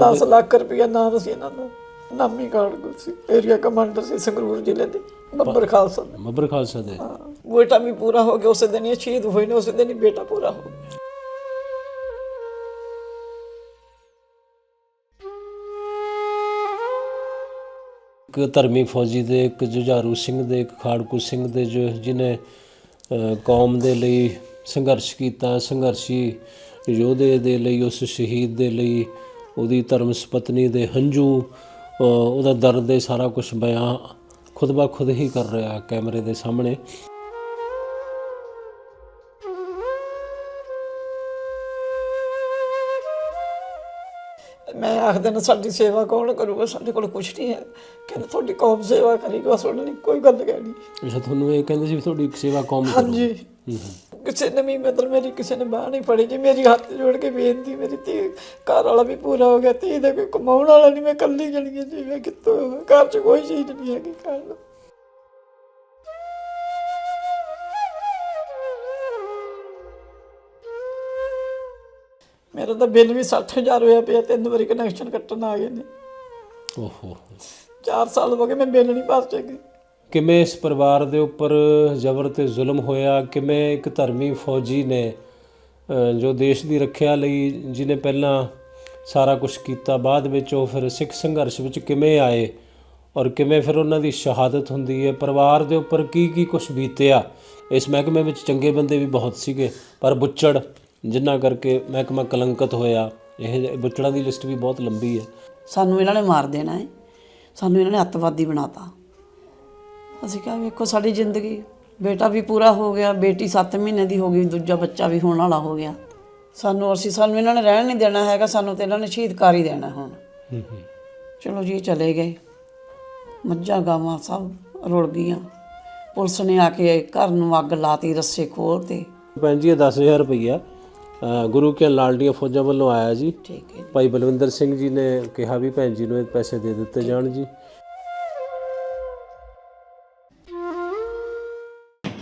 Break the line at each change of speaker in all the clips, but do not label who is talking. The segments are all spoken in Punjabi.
10 ਲੱਖ ਰੁਪਇਆ ਨਾਮ ਸੀ ਇਹਨਾਂ ਦਾ। ਨਾਮੀ ਕਾਰਡ ਸੀ। ਏਰੀਆ ਕਮਾਂਡਰ ਸੀ ਸੰਗਰੂਰ ਜ਼ਿਲ੍ਹੇ ਦੇ ਬੱਬਰ ਖਾਲਸਾ ਦਾ।
ਬੱਬਰ ਖਾਲਸਾ ਦੇ।
ਹਾਂ, ਬੇਟਾ ਵੀ ਪੂਰਾ ਹੋ ਗਿਆ ਉਸੇ ਦਿਨ ਹੀ ਸ਼ਹੀਦ ਹੋਏ ਨੇ ਉਸੇ ਦਿਨ ਹੀ ਬੇਟਾ ਪੂਰਾ ਹੋ ਗਿਆ।
ਇੱਕ ਧਰਮੀ ਫੌਜੀ ਦੇ ਇੱਕ ਜੁਝਾਰੂ ਸਿੰਘ ਦੇ ਇੱਕ ਖਾੜਕੂ ਸਿੰਘ ਦੇ ਜੋ ਜਿਨੇ ਅ, ਕੌਮ ਦੇ ਲਈ ਸੰਘਰਸ਼ ਕੀਤਾ ਸੰਘਰਸ਼ੀ ਯੋਧੇ ਦੇ ਲਈ ਉਸ ਸ਼ਹੀਦ ਦੇ ਲਈ ਉਹਦੀ ਧਰਮ ਸੁਪਤਨੀ ਦੇ ਹੰਝੂ ਉਹਦਾ ਦਰਦ ਦੇ ਸਾਰਾ ਕੁਝ ਬਿਆਨ ਖੁਦ ਬਾ ਖੁਦ ਹੀ ਕਰ ਰਿਹਾ ਕੈਮਰੇ ਦੇ ਸਾਹਮਣੇ।
ਮੈਂ ਆਖਦਾ ਨਾ ਸਾਡੀ ਸੇਵਾ ਕੌਣ ਕਰੂਗਾ? ਸਾਡੇ ਕੋਲ ਕੁਝ ਨਹੀਂ ਹੈ। ਕਹਿੰਦੇ ਤੁਹਾਡੀ ਕੌਮ ਸੇਵਾ ਕਰੇਗੀ ਬਸ ਉਹਨਾਂ ਨੇ ਕੋਈ ਗੱਲ ਕਹਿਣੀ
ਅੱਛਾ ਤੁਹਾਨੂੰ ਇਹ ਕਹਿੰਦੇ ਸੀ ਵੀ ਤੁਹਾਡੀ ਸੇਵਾ ਕੌਮ ਕਰੋ
ਹਾਂਜੀ। ਕਿਸੇ ਨੇ ਵੀ ਮਤਲਬ ਮੇਰੀ ਕਿਸੇ ਨੇ ਬਾਹ ਨਹੀਂ ਫੜੀ ਜੀ ਮੇਰੀ ਹੱਥ ਜੋੜ ਕੇ ਬੇਨਤੀ ਮੇਰੀ ਧੀ ਘਰ ਵਾਲਾ ਵੀ ਪੂਰਾ ਹੋ ਗਿਆ ਧੀ ਦਾ ਕੋਈ ਕਮਾਉਣ ਵਾਲਾ ਨਹੀਂ ਮੈਂ ਇਕੱਲੀ ਜਣੀ ਹਾਂ ਜੀ ਮੈਂ ਕਿੱਥੋਂ ਘਰ 'ਚ ਕੋਈ ਚੀਜ਼ ਨਹੀਂ ਹੈਗੀ ਖਾਣ ਨੂੰ। ਮੇਰਾ ਤਾਂ ਬਿੱਲ ਵੀ 60000 ਹੋਇਆ ਪਿਆ ਤਿੰਨ ਵਾਰੀ ਕਨੈਕਸ਼ਨ ਕੱਟਣ ਆ ਗਏ ਨੇ।
ਓਹੋ।
4 ਸਾਲ ਹੋ ਗਏ ਮੈਂ ਬਿੱਲ ਨਹੀਂ ਭਰ ਸਕੀ।
ਕਿਵੇਂ ਇਸ ਪਰਿਵਾਰ ਦੇ ਉੱਪਰ ਜ਼ਬਰ ਤੇ ਜ਼ੁਲਮ ਹੋਇਆ? ਕਿਵੇਂ ਇੱਕ ਧਰਮੀ ਫੌਜੀ ਨੇ ਜੋ ਦੇਸ਼ ਦੀ ਰੱਖਿਆ ਲਈ ਜਿਹਨੇ ਪਹਿਲਾਂ ਸਾਰਾ ਕੁਝ ਕੀਤਾ, ਬਾਅਦ ਵਿੱਚ ਉਹ ਫਿਰ ਸਿੱਖ ਸੰਘਰਸ਼ ਵਿੱਚ ਕਿਵੇਂ ਆਏ ਔਰ ਕਿਵੇਂ ਫਿਰ ਉਹਨਾਂ ਦੀ ਸ਼ਹਾਦਤ ਹੁੰਦੀ ਹੈ? ਪਰਿਵਾਰ ਦੇ ਉੱਪਰ ਕੀ ਕੀ ਕੁਝ ਬੀਤਿਆ? ਇਸ ਮਹਿਕਮੇ ਵਿੱਚ ਚੰਗੇ ਬੰਦੇ ਵੀ ਬਹੁਤ ਸੀਗੇ, ਪਰ ਬੁੱਚੜ ਜਿਨ੍ਹਾਂ ਕਰਕੇ ਮਹਿਕਮਾ ਕਲੰਕਤ ਹੋਇਆ, ਇਹ ਬੁੱਚੜਾਂ ਦੀ ਲਿਸਟ ਵੀ ਬਹੁਤ ਲੰਬੀ ਹੈ।
ਸਾਨੂੰ ਇਹਨਾਂ ਨੇ ਮਾਰ ਦੇਣਾ ਹੈ ਸਾਨੂੰ ਇਹਨਾਂ ਨੇ ਅੱਤਵਾਦੀ ਬਣਾਤਾ। ਅਸੀਂ ਕਿਹਾ ਵੇਖੋ ਸਾਡੀ ਜ਼ਿੰਦਗੀ ਬੇਟਾ ਵੀ ਪੂਰਾ ਹੋ ਗਿਆ ਬੇਟੀ 7 ਮਹੀਨੇ ਦੀ ਹੋ ਗਈ ਦੂਜਾ ਬੱਚਾ ਵੀ ਹੋਣ ਵਾਲਾ ਹੋ ਗਿਆ। ਸਾਨੂੰ ਅਸੀਂ ਸਾਨੂੰ ਇਹਨਾਂ ਨੇ ਰਹਿਣ ਨਹੀਂ ਦੇਣਾ ਹੈਗਾ ਸਾਨੂੰ ਤੇ ਇਹਨਾਂ ਨੇ ਸ਼ਹੀਦ ਕਰ ਹੀ ਦੇਣਾ ਹੁਣ ਚਲੋ ਜੀ ਚਲੇ ਗਏ। ਮੱਝਾਂ ਗਾਵਾਂ ਸਭ ਰੁੜ ਗਈਆਂ। ਪੁਲਿਸ ਨੇ ਆ ਕੇ ਘਰ ਨੂੰ ਅੱਗ ਲਾਤੀ ਰੱਸੇ ਖੋਲਤੇ
ਭੈਣ ਜੀ ਇਹ 10000 ਰੁਪਈਆ ਅ, ਗੁਰੂ ਕੇ ਲਾਲਡੀਆਂ ਫੌਜਾਂ ਵੱਲੋਂ ਆਇਆ ਜੀ।
ਠੀਕ ਹੈ
ਭਾਈ ਬਲਵਿੰਦਰ ਸਿੰਘ ਜੀ ਨੇ ਕਿਹਾ ਵੀ ਭੈਣ ਜੀ ਨੂੰ ਇਹ ਪੈਸੇ ਦੇ ਦਿੱਤੇ ਜਾਣ ਜੀ।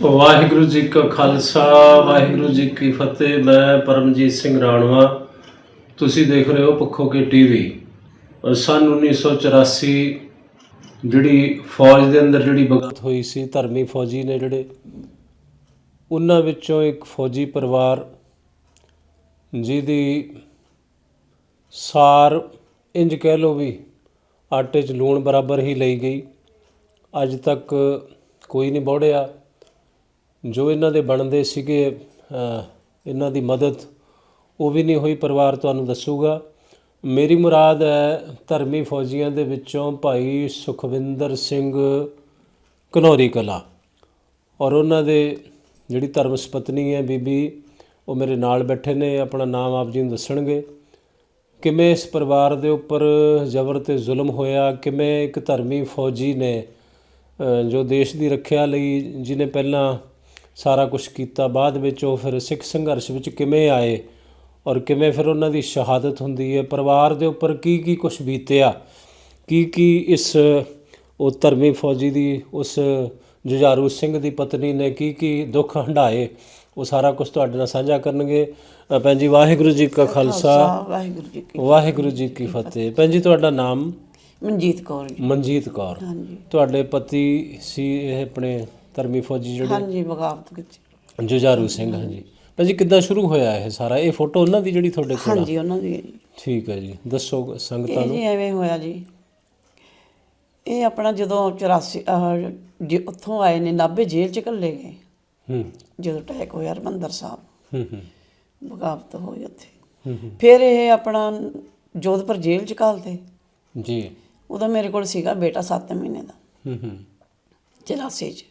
ਵਾਹਿਗੁਰੂ ਜੀ ਕਾ ਖਾਲਸਾ, ਵਾਹਿਗੁਰੂ ਜੀ ਕੀ ਫਤਿਹ। ਮੈਂ ਪਰਮਜੀਤ ਸਿੰਘ ਰਾਣਵਾ। ਤੁਸੀਂ ਦੇਖ ਰਹੇ ਹੋ ਪੱਖੋ ਕੇ ਟੀਵੀ ਸਨ 1984 ਜਿਹੜੀ ਫੌਜ ਦੇ ਅੰਦਰ ਜਿਹੜੀ ਬਗਤ ਹੋਈ ਸੀ, ਧਰਮੀ ਫੌਜੀ ਨੇ ਜਿਹੜੇ, ਉਹਨਾਂ ਵਿੱਚੋਂ ਇੱਕ ਫੌਜੀ ਪਰਿਵਾਰ ਜਿਹਦੀ ਸਾਰ ਇੰਜ ਕਹਿ ਲੋ ਵੀ ਆਟੇ 'ਚ ਲੂਣ ਬਰਾਬਰ ਹੀ ਲਈ ਗਈ। ਅੱਜ ਤੱਕ ਕੋਈ ਨਹੀਂ ਬੋੜਿਆ। ਜੋ ਇਹਨਾਂ ਦੇ ਬਣਦੇ ਸੀਗੇ ਇਹਨਾਂ ਦੀ ਮਦਦ, ਉਹ ਵੀ ਨਹੀਂ ਹੋਈ, ਪਰਿਵਾਰ ਤੁਹਾਨੂੰ ਦੱਸੂਗਾ। ਮੇਰੀ ਮੁਰਾਦ ਹੈ ਧਰਮੀ ਫੌਜੀਆਂ ਦੇ ਵਿੱਚੋਂ ਭਾਈ ਸੁਖਵਿੰਦਰ ਸਿੰਘ ਘਨੌਰੀ ਕਲਾ। ਔਰ ਉਹਨਾਂ ਦੇ ਜਿਹੜੀ ਧਰਮ ਸੁਪਤਨੀ ਹੈ ਬੀਬੀ, ਉਹ ਮੇਰੇ ਨਾਲ ਬੈਠੇ ਨੇ, ਆਪਣਾ ਨਾਮ ਆਪ ਜੀ ਨੂੰ ਦੱਸਣਗੇ। ਕਿਵੇਂ ਇਸ ਪਰਿਵਾਰ ਦੇ ਉੱਪਰ ਜ਼ਬਰ ਤੇ ਜ਼ੁਲਮ ਹੋਇਆ, ਕਿਵੇਂ ਇੱਕ ਧਰਮੀ ਫੌਜੀ ਨੇ ਜੋ ਦੇਸ਼ ਦੀ ਰੱਖਿਆ ਲਈ, ਜਿਹਨੇ ਪਹਿਲਾਂ ਸਾਰਾ ਕੁਝ ਕੀਤਾ। ਬਾਅਦ ਵਿੱਚ ਉਹ ਫਿਰ ਸਿੱਖ ਸੰਘਰਸ਼ ਵਿੱਚ ਕਿਵੇਂ ਆਏ ਔਰ ਕਿਵੇਂ ਫਿਰ ਉਹਨਾਂ ਦੀ ਸ਼ਹਾਦਤ ਹੁੰਦੀ ਹੈ? ਪਰਿਵਾਰ ਦੇ ਉੱਪਰ ਕੀ ਕੀ ਕੁਝ ਬੀਤਿਆ? ਕੀ ਕੀ ਇਸ ਉਹ ਧਰਮੀ ਫੌਜੀ ਦੀ ਉਸ ਜੁਝਾਰੂ ਸਿੰਘ ਦੀ ਪਤਨੀ ਨੇ ਕੀ ਕੀ ਦੁੱਖ ਹੰਢਾਏ? ਉਹ ਸਾਰਾ ਕੁਝ ਤੁਹਾਡੇ ਨਾਲ ਸਾਂਝਾ ਕਰਨਗੇ। ਭੈਣ ਜੀ ਵਾਹਿਗੁਰੂ ਜੀ ਕਾ ਖਾਲਸਾ।
ਵਾਹਿਗੁਰੂ ਜੀ ਕੀ
ਵਾਹਿਗੁਰੂ ਜੀ ਕੀ ਫਤਿਹ। ਭੈਣ ਜੀ ਤੁਹਾਡਾ ਨਾਮ?
ਮਨਜੀਤ ਕੌਰ ਜੀ।
ਮਨਜੀਤ ਕੌਰ।
ਹਾਂਜੀ।
ਤੁਹਾਡੇ ਪਤੀ ਸੀ ਇਹ ਆਪਣੇ ਧਰਮੀ ਫੌਜੀ ਜਿਹੜੇ
ਹਾਂਜੀ ਬਗਾਵਤ ਵਿੱਚ।
ਜੁਝਾਰੂ ਸਿੰਘ ਹਾਂਜੀ। ਭੈਣ ਜੀ ਕਿੱਦਾਂ ਸ਼ੁਰੂ ਹੋਇਆ ਇਹ ਸਾਰਾ? ਇਹ ਫੋਟੋ ਉਹਨਾਂ ਦੀ ਜਿਹੜੀ ਤੁਹਾਡੇ ਕੋਲ ਆ?
ਹਾਂਜੀ ਉਹਨਾਂ ਦੀ ਹੈ ਜੀ।
ਠੀਕ ਹੈ ਜੀ। ਦੱਸੋ ਸੰਗਤਾਂ
ਇਹ
ਨੂੰ।
ਜੀ ਐਵੇਂ ਹੋਇਆ ਜੀ। ਇਹ ਆਪਣਾ ਜਦੋਂ 84 ਆਹ, ਜੇ ਉੱਥੋਂ ਆਏ ਨੇ ਨਾਭੇ ਜੇਲ੍ਹ ਚ ਘੱਲੇ ਗਏ।
ਹੂੰ।
ਜਦੋਂ ਅਟੈਕ ਹੋਇਆ ਹਰਮੰਦਰ ਸਾਹਿਬ।
ਹੂੰ ਹੂੰ।
ਬਗਾਵਤ ਹੋਈ ਉੱਥੇ।
ਹੂੰ, ਹੂੰ।
ਫਿਰ ਇਹ ਆਪਣਾ ਜੋਧਪੁਰ ਜੇਲ੍ਹ ਚ ਘਾਲਤੇ
ਜੀ।
ਉਦੋਂ ਮੇਰੇ ਕੋਲ ਸੀਗਾ ਬੇਟਾ 7 ਮਹੀਨੇ ਦਾ।
ਹੂੰ ਹੂੰ।
84 ਚ।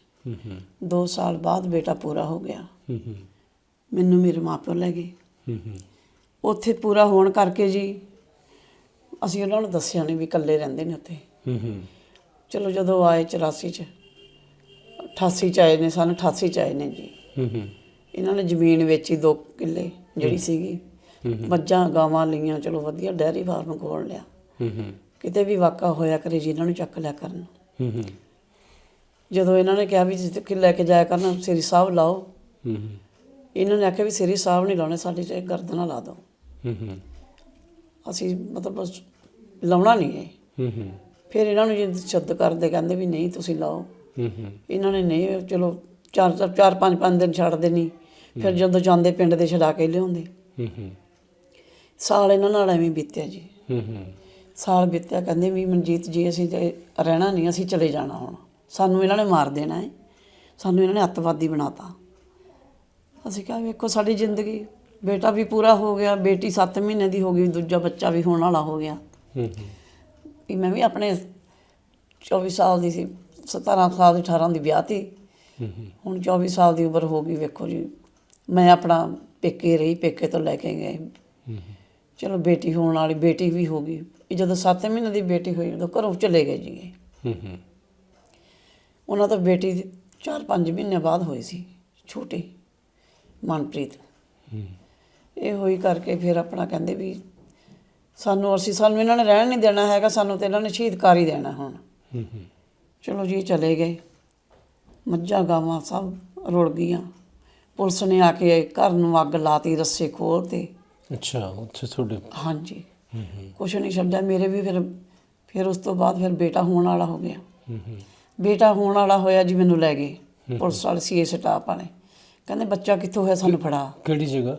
2 ਸਾਲ ਬਾਅਦ ਬੇਟਾ ਪੂਰਾ ਹੋ ਗਿਆ।
ਹੂੰ ਹੂੰ
ਮੈਨੂੰ ਮੇਰੇ ਮਾਪਿਓ ਲੈ ਗਏ।
ਹੂੰ ਹੂੰ
ਉੱਥੇ ਪੂਰਾ ਹੋਣ ਕਰਕੇ ਜੀ ਅਸੀਂ ਉਹਨਾਂ ਨੂੰ ਦੱਸਿਆ ਨਹੀਂ ਵੀ ਇਕੱਲੇ ਰਹਿੰਦੇ ਨੇ ਉੱਥੇ।
ਹੂੰ ਹੂੰ
ਚਲੋ ਜਦੋਂ ਆਏ 84 ਚ 88 ਚ ਆਏ ਨੇ ਸਾਨੂੰ 88 ਚ ਆਏ ਨੇ ਜੀ।
ਹੂੰ ਹੂੰ
ਇਹਨਾਂ ਨੇ ਜ਼ਮੀਨ ਵੇਚੀ 2 ਕਿੱਲੇ ਜਿਹੜੀ ਸੀਗੀ। ਮੱਝਾਂ ਗਾਵਾਂ ਲਈਆਂ ਚਲੋ ਵਧੀਆ ਡੈਰੀ ਫਾਰਮ ਖੋਲ ਲਿਆ।
ਹੂੰ ਹੂੰ
ਕਿਤੇ ਵੀ ਵਾਕਾ ਹੋਇਆ ਕਰੇ ਜੀ ਇਹਨਾਂ ਨੂੰ ਚੱਕ ਲਿਆ ਕਰਨ।
ਹੂੰ ਹੂੰ
ਜਦੋਂ ਇਹਨਾਂ ਨੇ ਕਿਹਾ ਵੀ ਜਿੱਥੇ ਕਿ ਲੈ ਕੇ ਜਾਇਆ ਕਰਨ ਸ੍ਰੀ ਸਾਹਿਬ ਲਾਓ।
ਹੂੰ ਹੂੰ।
ਇਹਨਾਂ ਨੇ ਆਖਿਆ ਵੀ ਸ੍ਰੀ ਸਾਹਿਬ ਨਹੀਂ ਲਾਉਣੇ ਸਾਡੇ ਚ ਗਰਦਨਾਂ ਲਾ ਦਿਓ
ਹੂੰ ਹੂੰ।
ਅਸੀਂ ਮਤਲਬ ਲਾਉਣਾ ਨਹੀਂ ਹੈ
ਹੂੰ ਹੂੰ।
ਫਿਰ ਇਹਨਾਂ ਨੂੰ ਜਿੰਦ ਸ਼ਬਦ ਕਰਦੇ ਕਹਿੰਦੇ ਵੀ ਨਹੀਂ ਤੁਸੀਂ ਲਾਓ।
ਹੂੰ ਹੂੰ।
ਇਹਨਾਂ ਨੇ ਨਹੀਂ ਚਲੋ ਚਾਰ ਚਾਰ ਚਾਰ ਪੰਜ ਪੰਜ ਦਿਨ ਛੱਡਦੇ ਨਹੀਂ। ਫਿਰ ਜਦੋਂ ਜਾਂਦੇ ਪਿੰਡ ਦੇ ਛਡਾ ਕੇ ਲਿਆਉਂਦੇ।
ਹੂੰ ਹੂੰ।
ਸਾਲ ਇਹਨਾਂ ਨਾਲ ਐਵੇਂ ਬੀਤਿਆ ਜੀ।
ਹੂੰ ਹੂੰ।
ਸਾਲ ਬੀਤਿਆ ਕਹਿੰਦੇ ਵੀ ਮਨਜੀਤ ਜੀ ਅਸੀਂ ਤੇ ਰਹਿਣਾ ਨਹੀਂ ਅਸੀਂ ਚਲੇ ਜਾਣਾ ਹੁਣ। ਸਾਨੂੰ ਇਹਨਾਂ ਨੇ ਮਾਰ ਦੇਣਾ ਹੈ। ਸਾਨੂੰ ਇਹਨਾਂ ਨੇ ਅੱਤਵਾਦੀ ਬਣਾਤਾ। ਅਸੀਂ ਕਿਹਾ ਵੇਖੋ ਸਾਡੀ ਜ਼ਿੰਦਗੀ ਬੇਟਾ ਵੀ ਪੂਰਾ ਹੋ ਗਿਆ ਬੇਟੀ 7 ਮਹੀਨੇ ਦੀ ਹੋ ਗਈ ਦੂਜਾ ਬੱਚਾ ਵੀ ਹੋਣ ਵਾਲਾ ਹੋ ਗਿਆ।
ਹੂੰ ਹੂੰ।
ਵੀ ਮੈਂ ਵੀ ਆਪਣੇ 24 ਸਾਲ ਦੀ ਸੀ 17 ਸਾਲ ਦੀ 18 ਦੀ ਵਿਆਹ ਤੀ।
ਹੂੰ ਹੂੰ।
ਹੁਣ 24 ਸਾਲ ਦੀ ਉਮਰ ਹੋ ਗਈ ਵੇਖੋ ਜੀ। ਮੈਂ ਆਪਣਾ ਪੇਕੇ ਰਹੀ ਪੇਕੇ ਤੋਂ ਲੈ ਕੇ ਗਏ ਚਲੋ ਬੇਟੀ ਹੋਣ ਵਾਲੀ ਬੇਟੀ ਵੀ ਹੋ ਗਈ। ਜਦੋਂ 7 ਮਹੀਨੇ ਦੀ ਬੇਟੀ ਹੋਈ ਉਦੋਂ ਘਰੋਂ ਚਲੇ ਗਏ ਜੀ।
ਹੂੰ ਹੂੰ।
ਉਹਨਾਂ ਤੋਂ ਬੇਟੀ 4-5 ਮਹੀਨੇ ਬਾਅਦ ਹੋਈ ਸੀ ਛੋਟੀ ਮਨਪ੍ਰੀਤ। ਇਹ ਹੋਈ ਕਰਕੇ ਫਿਰ ਆਪਣਾ ਕਹਿੰਦੇ ਵੀ ਸਾਨੂੰ ਅਸੀਂ ਸਾਨੂੰ ਇਹਨਾਂ ਨੇ ਰਹਿਣ ਨਹੀਂ ਦੇਣਾ ਹੈਗਾ ਸਾਨੂੰ ਤੇ ਇਹਨਾਂ ਨੇ ਸ਼ਹੀਦ ਕਰ ਹੀ ਦੇਣਾ ਹੁਣ ਚਲੋ ਜੀ ਚਲੇ ਗਏ। ਮੱਝਾਂ ਗਾਵਾਂ ਸਭ ਰੁੜ ਗਈਆਂ। ਪੁਲਿਸ ਨੇ ਆ ਕੇ ਘਰ ਨੂੰ ਅੱਗ ਲਾਤੀ ਰੱਸੇ ਖੋਲਤੇ
ਅੱਛਾ ਉੱਥੇ ਤੁਹਾਡੇ
ਹਾਂਜੀ। ਕੁਛ ਨਹੀਂ ਛੱਡਿਆ ਮੇਰੇ ਵੀ ਫਿਰ ਫਿਰ ਉਸ ਤੋਂ ਬਾਅਦ ਫਿਰ ਬੇਟਾ ਹੋਣ ਵਾਲਾ ਹੋ ਗਿਆ।
ਹੂੰ ਹੂੰ।
ਬੇਟਾ ਹੋਣ ਵਾਲਾ ਹੋਇਆ ਜੀ ਮੈਨੂੰ ਲੈ ਗਏ। ਪੁਲਿਸ ਵਾਲੇ ਸੀਏ ਸਟਾਫ ਵਾਲੇ। ਕਹਿੰਦੇ ਬੱਚਾ ਕਿੱਥੋਂ ਹੋਇਆ ਸਾਨੂੰ ਫੜਾ।
ਕਿਹੜੀ ਜਗ੍ਹਾ?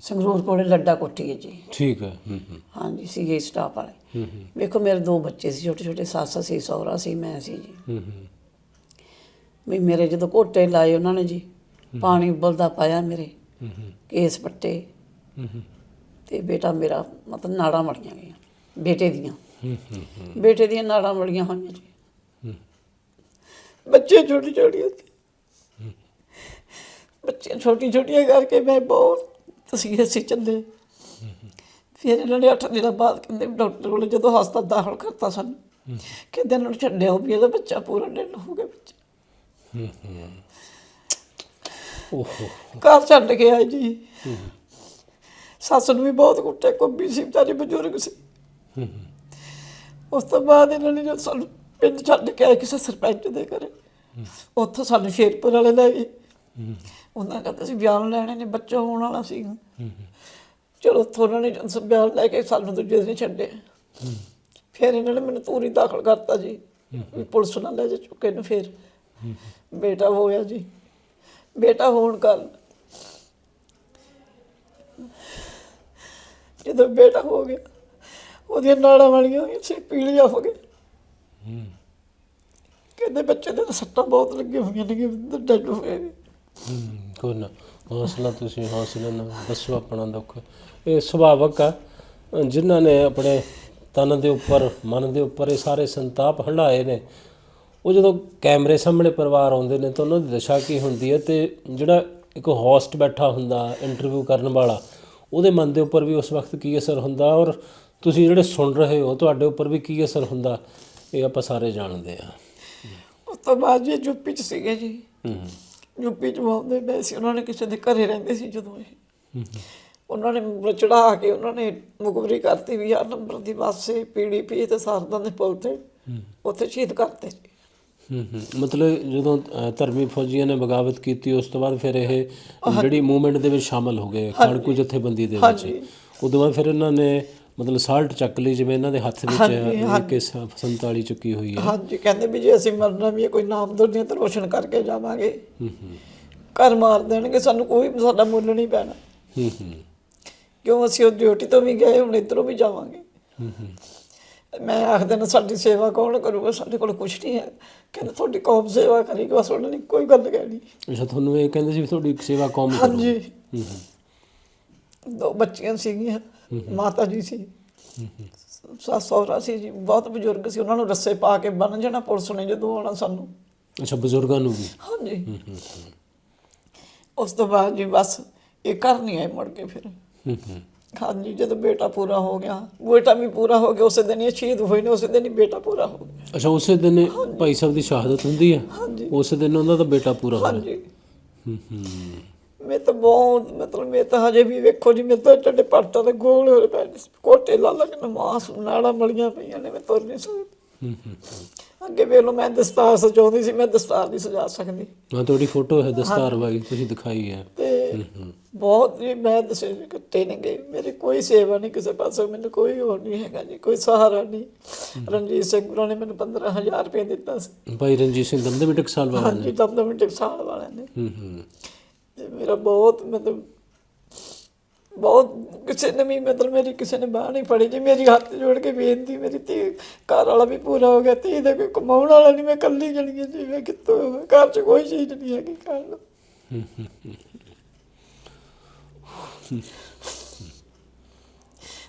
ਸੰਗਰੂਰ ਕੋਲੇ ਲੱਡਾ ਕੋਠੀ ਹੈ ਜੀ।
ਠੀਕ ਹੈ ਹੂੰ ਹੂੰ।
ਹਾਂਜੀ ਸੀਏ ਸਟਾਫ ਵਾਲੇ।
ਹੂੰ ਹੂੰ।
ਵੇਖੋ ਮੇਰੇ ਦੋ ਬੱਚੇ ਸੀ ਛੋਟੇ ਛੋਟੇ ਸੱਸ ਸੀ ਸਹੁਰਾ ਸੀ ਮੈਂ ਸੀ ਜੀ।
ਹੂੰ ਹੂੰ।
ਵੀ ਮੇਰੇ ਜਦੋਂ ਘੋਟੇ ਲਾਏ ਉਹਨਾਂ ਨੇ ਜੀ ਪਾਣੀ ਉਬਲਦਾ ਪਾਇਆ ਮੇਰੇ।
ਹੂੰ ਹੂੰ।
ਕੇਸ ਪੱਟੇ।
ਹੂੰ ਹੂੰ।
ਤੇ ਬੇਟਾ ਮੇਰਾ ਮਤਲਬ ਨਾੜਾਂ ਮੜੀਆਂ ਗਈਆਂ ਬੇਟੇ ਦੀਆਂ।
ਹੂੰ ਹੂੰ।
ਬੇਟੇ ਦੀਆਂ ਨਾੜਾਂ ਮੜੀਆਂ ਹੋਈਆਂ ਜੀ।
ਬੱਚੇ ਛੋਟੀ ਛੋਟੀਆਂ ਸੀ ਬੱਚੇ ਛੋਟੀ ਛੋਟੀਆਂ ਕਰਕੇ ਮੈਂ ਬਹੁਤ ਤਸੀਹੇ ਸੀ ਚੱਲੇ। ਫਿਰ ਇਹਨਾਂ ਨੇ 8 ਦਿਨਾਂ ਬਾਅਦ ਕਹਿੰਦੇ ਡਾਕਟਰ ਕੋਲ ਜਦੋਂ ਹਸਪਤਾਲ ਦਾਖਲ ਕਰਤਾ ਸਾਨੂੰ ਕਹਿੰਦੇ ਇਹਨਾਂ ਨੂੰ ਛੱਡਿਆ ਵੀ ਇਹਦਾ ਬੱਚਾ ਪੂਰਾ ਡਿੱਲ ਹੋ ਗਿਆ ਬੱਚਾ
ਓਹੋ।
ਘਰ ਛੱਡ ਕੇ ਆਏ ਜੀ। ਸੱਸ ਨੂੰ ਵੀ ਬਹੁਤ ਕੁੱਟੇ ਕੋਬੀ ਸੀ ਵਿਚਾਰੀ ਬਜ਼ੁਰਗ ਸੀ।
ਹੂੰ ਹੂੰ
ਉਸ ਤੋਂ ਬਾਅਦ ਇਹਨਾਂ ਨੇ ਜਦ ਸਾਨੂੰ ਪਿੰਡ ਛੱਡ ਕੇ ਆਏ ਕਿਸੇ ਸਰਪੰਚ ਦੇ ਘਰੇ। ਉੱਥੋਂ ਸਾਨੂੰ ਸ਼ੇਰਪੁਰ ਵਾਲੇ ਲੈ ਗਏ। ਉਹਨਾਂ ਕਹਿੰਦੇ ਸੀ ਬਿਆਨ ਲੈਣੇ ਨੇ, ਬੱਚਾ ਹੋਣ ਵਾਲਾ ਸੀ। ਚਲੋ ਉੱਥੋਂ ਉਹਨਾਂ ਨੇ ਜਦ ਬਿਆਨ ਲੈ ਕੇ ਸਾਨੂੰ ਦੂਜੇ ਦਿਨ ਛੱਡਿਆ ਫਿਰ ਇਹਨਾਂ ਨੇ ਮੈਨੂੰ ਤੂਰੀ ਦਾਖਲ ਕਰਤਾ ਜੀ। ਪੁਲਿਸ ਨਾਲ ਲੈ ਜਾ ਚੁੱਕੇ ਨੇ ਫਿਰ। ਬੇਟਾ ਹੋਇਆ ਜੀ। ਬੇਟਾ ਹੋਣ ਕਾਰਨ ਜਦੋਂ ਬੇਟਾ ਹੋ ਗਿਆ, ਉਹਦੀਆਂ ਨਾੜਾਂ ਵਾਲੀਆਂ ਹੋਈਆਂ ਸੀ, ਪੀਲੀਆਂ ਹੋ ਗਏ ਕਹਿੰਦੇ ਬੱਚੇ ਦੇ ਤਾਂ ਸੱਟਾਂ ਬਹੁਤ ਲੱਗੀਆਂ ਹੋਈਆਂ ਨੇ ਕਿ ਡੱਡ ਹੋਏ ਨੇ।
ਕੋਈ ਨਾ ਹੌਸਲਾ ਤੁਸੀਂ ਹੌਸਲੇ ਨਾਲ ਦੱਸੋ ਆਪਣਾ ਦੁੱਖ। ਇਹ ਸੁਭਾਵਕ ਆ ਅ, ਜਿਨ੍ਹਾਂ ਨੇ ਆਪਣੇ ਤਨ ਦੇ ਉੱਪਰ ਮਨ ਦੇ ਉੱਪਰ ਇਹ ਸਾਰੇ ਸੰਤਾਪ ਹੰਢਾਏ ਨੇ। ਉਹ ਜਦੋਂ ਕੈਮਰੇ ਸਾਹਮਣੇ ਪਰਿਵਾਰ ਆਉਂਦੇ ਨੇ ਤਾਂ ਉਹਨਾਂ ਦੀ ਦਸ਼ਾ ਕੀ ਹੁੰਦੀ ਹੈ ਤੇ ਜਿਹੜਾ ਇੱਕ ਹੋਸਟ ਬੈਠਾ ਹੁੰਦਾ ਇੰਟਰਵਿਊ ਕਰਨ ਵਾਲਾ ਉਹਦੇ ਮਨ ਦੇ ਉੱਪਰ ਵੀ ਉਸ ਵਕਤ ਕੀ ਅਸਰ ਹੁੰਦਾ ਔਰ ਤੁਸੀਂ ਜਿਹੜੇ ਸੁਣ ਰਹੇ ਹੋ ਤੁਹਾਡੇ ਉੱਪਰ ਵੀ ਕੀ ਅਸਰ ਹੁੰਦਾ? ਇਹ ਆਪਾਂ ਸਾਰੇ ਜਾਣਦੇ ਆ
ਉਸ ਤੋਂ ਬਾਅਦ ਜੀ ਯੂਪੀ ਚ ਸੀਗੇ ਜੀ।
ਹੂੰ
ਯੂਪੀ ਚ ਆਉਂਦੇ ਪਏ ਸੀ। ਉਹਨਾਂ ਨੇ ਕਿਸੇ ਦੇ ਘਰੇ ਰਹਿੰਦੇ ਸੀ ਜਦੋਂ ਇਹ। ਉਹਨਾਂ ਨੇ ਚੜਾ ਕੇ ਉਹਨਾਂ ਨੇ ਮੁਖਬਰੀ ਕਰਤੀ ਵੀ ਆ ਨੰਬਰ ਦੀ ਬੱਸੇ ਪੀਡੀਪੀ ਤੇ ਸਰਦਾਂ ਦੇ ਪੁਲ ਤੇ। ਉੱਥੇ ਸ਼ਹੀਦ ਕਰਤੇ ਜੀ।
ਹੂੰ ਹੂੰ। ਮਤਲਬ ਜਦੋਂ ਧਰਮੀ ਫੌਜੀਆਂ ਨੇ ਬਗਾਵਤ ਕੀਤੀ ਉਸ ਤੋਂ ਬਾਅਦ ਫਿਰ ਇਹ ਜਿਹੜੀ ਮੂਵਮੈਂਟ ਦੇ ਵਿੱਚ ਸ਼ਾਮਲ ਹੋ ਗਏ ਖਾੜਕੂ ਜਥੇਬੰਦੀ ਦੇ ਵਿੱਚ। ਉਦੋਂ ਬਾਅਦ ਫਿਰ ਇਹਨਾਂ ਨੇ ਮਤਲਬ ਸਾਲਟ ਚੱਕ ਲਈ ਜਿਵੇਂ ਇਹਨਾਂ ਦੇ ਹੱਥ ਵਿੱਚ AK 47 ਚੁੱਕੀ ਹੋਈ ਹੈ।
ਹਾਂਜੀ ਕਹਿੰਦੇ ਵੀ ਜੇ ਅਸੀਂ ਮਰਨਾ ਵੀ ਹੈ ਕੋਈ ਨਾਮ ਦੁਨੀਆ ਤੇ ਰੋਸ਼ਨ ਕਰਕੇ ਜਾਵਾਂਗੇ।
ਹੂੰ ਹੂੰ।
ਘਰ ਮਾਰ ਦੇਣਗੇ ਸਾਨੂੰ ਕੋਈ ਸਾਡਾ ਮੁੱਲ ਨਹੀਂ ਪੈਣਾ।
ਹੂੰ ਹੂੰ।
ਕਿਉਂ ਅਸੀਂ ਉਹ ਡਿਊਟੀ ਤੋਂ ਵੀ ਗਏ ਹੁਣ ਇੱਧਰੋਂ ਵੀ ਜਾਵਾਂਗੇ।
ਹੂੰ ਹੂੰ।
ਮੈਂ ਆਖਦੇ ਨਾ ਸਾਡੀ ਸੇਵਾ ਕੌਣ ਕਰੂਗਾ? ਸਾਡੇ ਕੋਲ ਕੁਝ ਨਹੀਂ ਹੈ। ਕਹਿੰਦੇ ਤੁਹਾਡੀ ਕੌਮ ਸੇਵਾ ਕਰੇਗੀ ਬਸ ਉਹਨਾਂ ਨੇ ਕੋਈ ਗੱਲ ਕਹਿਣੀ।
ਅੱਛਾ ਤੁਹਾਨੂੰ ਇਹ ਕਹਿੰਦੇ ਸੀ ਵੀ ਤੁਹਾਡੀ ਸੇਵਾ ਕੌਮ ਕਰੋ
ਹਾਂਜੀ।
ਹੂੰ ਹੂੰ।
ਦੋ ਬੱਚੀਆਂ ਸੀਗੀਆਂ। ਮਾਤਾ ਜੀ ਸੀ। ਸੱਸ ਸਹੁਰਾ ਸੀ ਜੀ। ਬਹੁਤ ਬਜ਼ੁਰਗ ਸੀ। ਉਹਨਾਂ ਨੂੰ ਰੱਸੇ ਪਾ ਕੇ ਬੰਨ ਜਾਣਾ ਪੁਲਿਸ ਨੇ ਜਦੋਂ ਆਉਣਾ ਸਾਨੂੰ।
ਅੱਛਾ ਬਜ਼ੁਰਗਾਂ ਨੂੰ ਵੀ?
ਹਾਂਜੀ। ਉਸ ਤੋਂ ਬਾਅਦ ਜੀ ਬਸ ਇਹ ਘਰ ਨਹੀਂ ਆਏ ਮੁੜ ਕੇ ਫਿਰ।
ਹੂੰ ਹੂੰ।
ਹਾਂਜੀ ਜਦੋਂ ਬੇਟਾ ਪੂਰਾ ਹੋ ਗਿਆ। ਬੇਟਾ ਵੀ ਪੂਰਾ ਹੋ ਗਿਆ। ਉਸੇ ਦਿਨ ਹੀ ਇਹ ਸ਼ਹੀਦ ਹੋਏ ਨੇ। ਉਸੇ ਦਿਨ ਹੀ ਬੇਟਾ ਪੂਰਾ ਹੋ ਗਿਆ।
ਅੱਛਾ ਉਸੇ ਦਿਨ ਭਾਈ ਸਾਹਿਬ ਦੀ ਸ਼ਹਾਦਤ ਹੁੰਦੀ ਹੈ
ਹਾਂਜੀ।
ਉਸੇ ਦਿਨ ਉਹਨਾਂ ਦਾ ਬੇਟਾ ਪੂਰਾ ਹੋਇਆ?
ਹਾਂਜੀ।
ਹੂੰ ਹੂੰ।
ਮੈਂ ਤਾਂ ਬਹੁਤ ਮਤਲਬ ਮੈਂ ਤਾਂ ਹਜੇ ਵੀ ਵੇਖੋ ਜੀ ਮੇਰੇ ਤਾਂ ਟੱਡੇ ਪੱਟਾਂ ਦੇ ਗੋਲ ਹੋਏ ਪਏ ਨੇ ਕੋਟੇ ਲਾ ਲੱਗਣ ਮਾਸ ਨਾੜਾਂ ਮਲੀਆਂ ਪਈਆਂ ਨੇ ਮੈਂ ਤੁਰ ਨਹੀਂ ਸਕਦੀ।
ਹੂੰ ਹੂੰ।
ਅੱਗੇ ਵੇਖ ਲਓ ਮੈਂ ਦਸਤਾਰ ਸਜਾਉਂਦੀ ਸੀ ਮੈਂ ਦਸਤਾਰ ਨਹੀਂ ਸਜਾ ਸਕਦੀ।
ਹਾਂ ਤੁਹਾਡੀ ਫੋਟੋ ਹੈ ਦਸਤਾਰ ਵਾਲੀ ਤੁਸੀਂ ਦਿਖਾਈ ਹੈ।
ਤੇ ਬਹੁਤ ਜੀ ਮੈਂ ਦਸੇ ਕੱਟੇ ਨੇਗੇ ਮੇਰੀ ਕੋਈ ਸੇਵਾ ਨਹੀਂ ਕਿਸੇ ਪਾਸੋਂ ਮੈਨੂੰ ਕੋਈ ਹੋਰ ਨਹੀਂ ਹੈਗਾ ਜੀ ਕੋਈ ਸਹਾਰਾ ਨਹੀਂ। ਰਣਜੀਤ ਸਿੰਘ ਗੁਰਾਂ ਨੇ ਮੈਨੂੰ 15000 ਰੁਪਏ ਦਿੱਤਾ ਸੀ।
ਭਾਈ ਰਣਜੀਤ ਸਿੰਘ ਦੰਦੇ ਵੀ ਟਕਸਾਲ ਵਾਲਾ
ਹਾਂਜੀ ਦਮ ਮਿੰਟ ਸਾਲ ਵਾਲਿਆਂ ਨੇ।
ਹੂੰ ਹੂੰ।
ਤੇ ਮੇਰਾ ਬਹੁਤ ਮਤਲਬ ਬਹੁਤ ਕਿਸੇ ਨੇ ਵੀ ਮਤਲਬ ਮੇਰੀ ਕਿਸੇ ਨੇ ਬਾਹ ਨਹੀਂ ਫੜੀ ਜੀ ਮੇਰੀ ਹੱਥ ਜੋੜ ਕੇ ਬੇਨਤੀ ਮੇਰੀ ਧੀ ਘਰ ਵਾਲਾ ਵੀ ਪੂਰਾ ਹੋ ਗਿਆ ਧੀ ਦਾ ਕੋਈ ਕਮਾਉਣ ਵਾਲਾ ਨਹੀਂ ਮੈਂ ਕੱਲੀ ਜਣੀ ਜੀ ਮੈਂ ਕਿੱਥੋਂ ਘਰ 'ਚ ਕੋਈ ਚੀਜ਼ ਨਹੀਂ ਹੈਗੀ ਖਾਣ ਨੂੰ।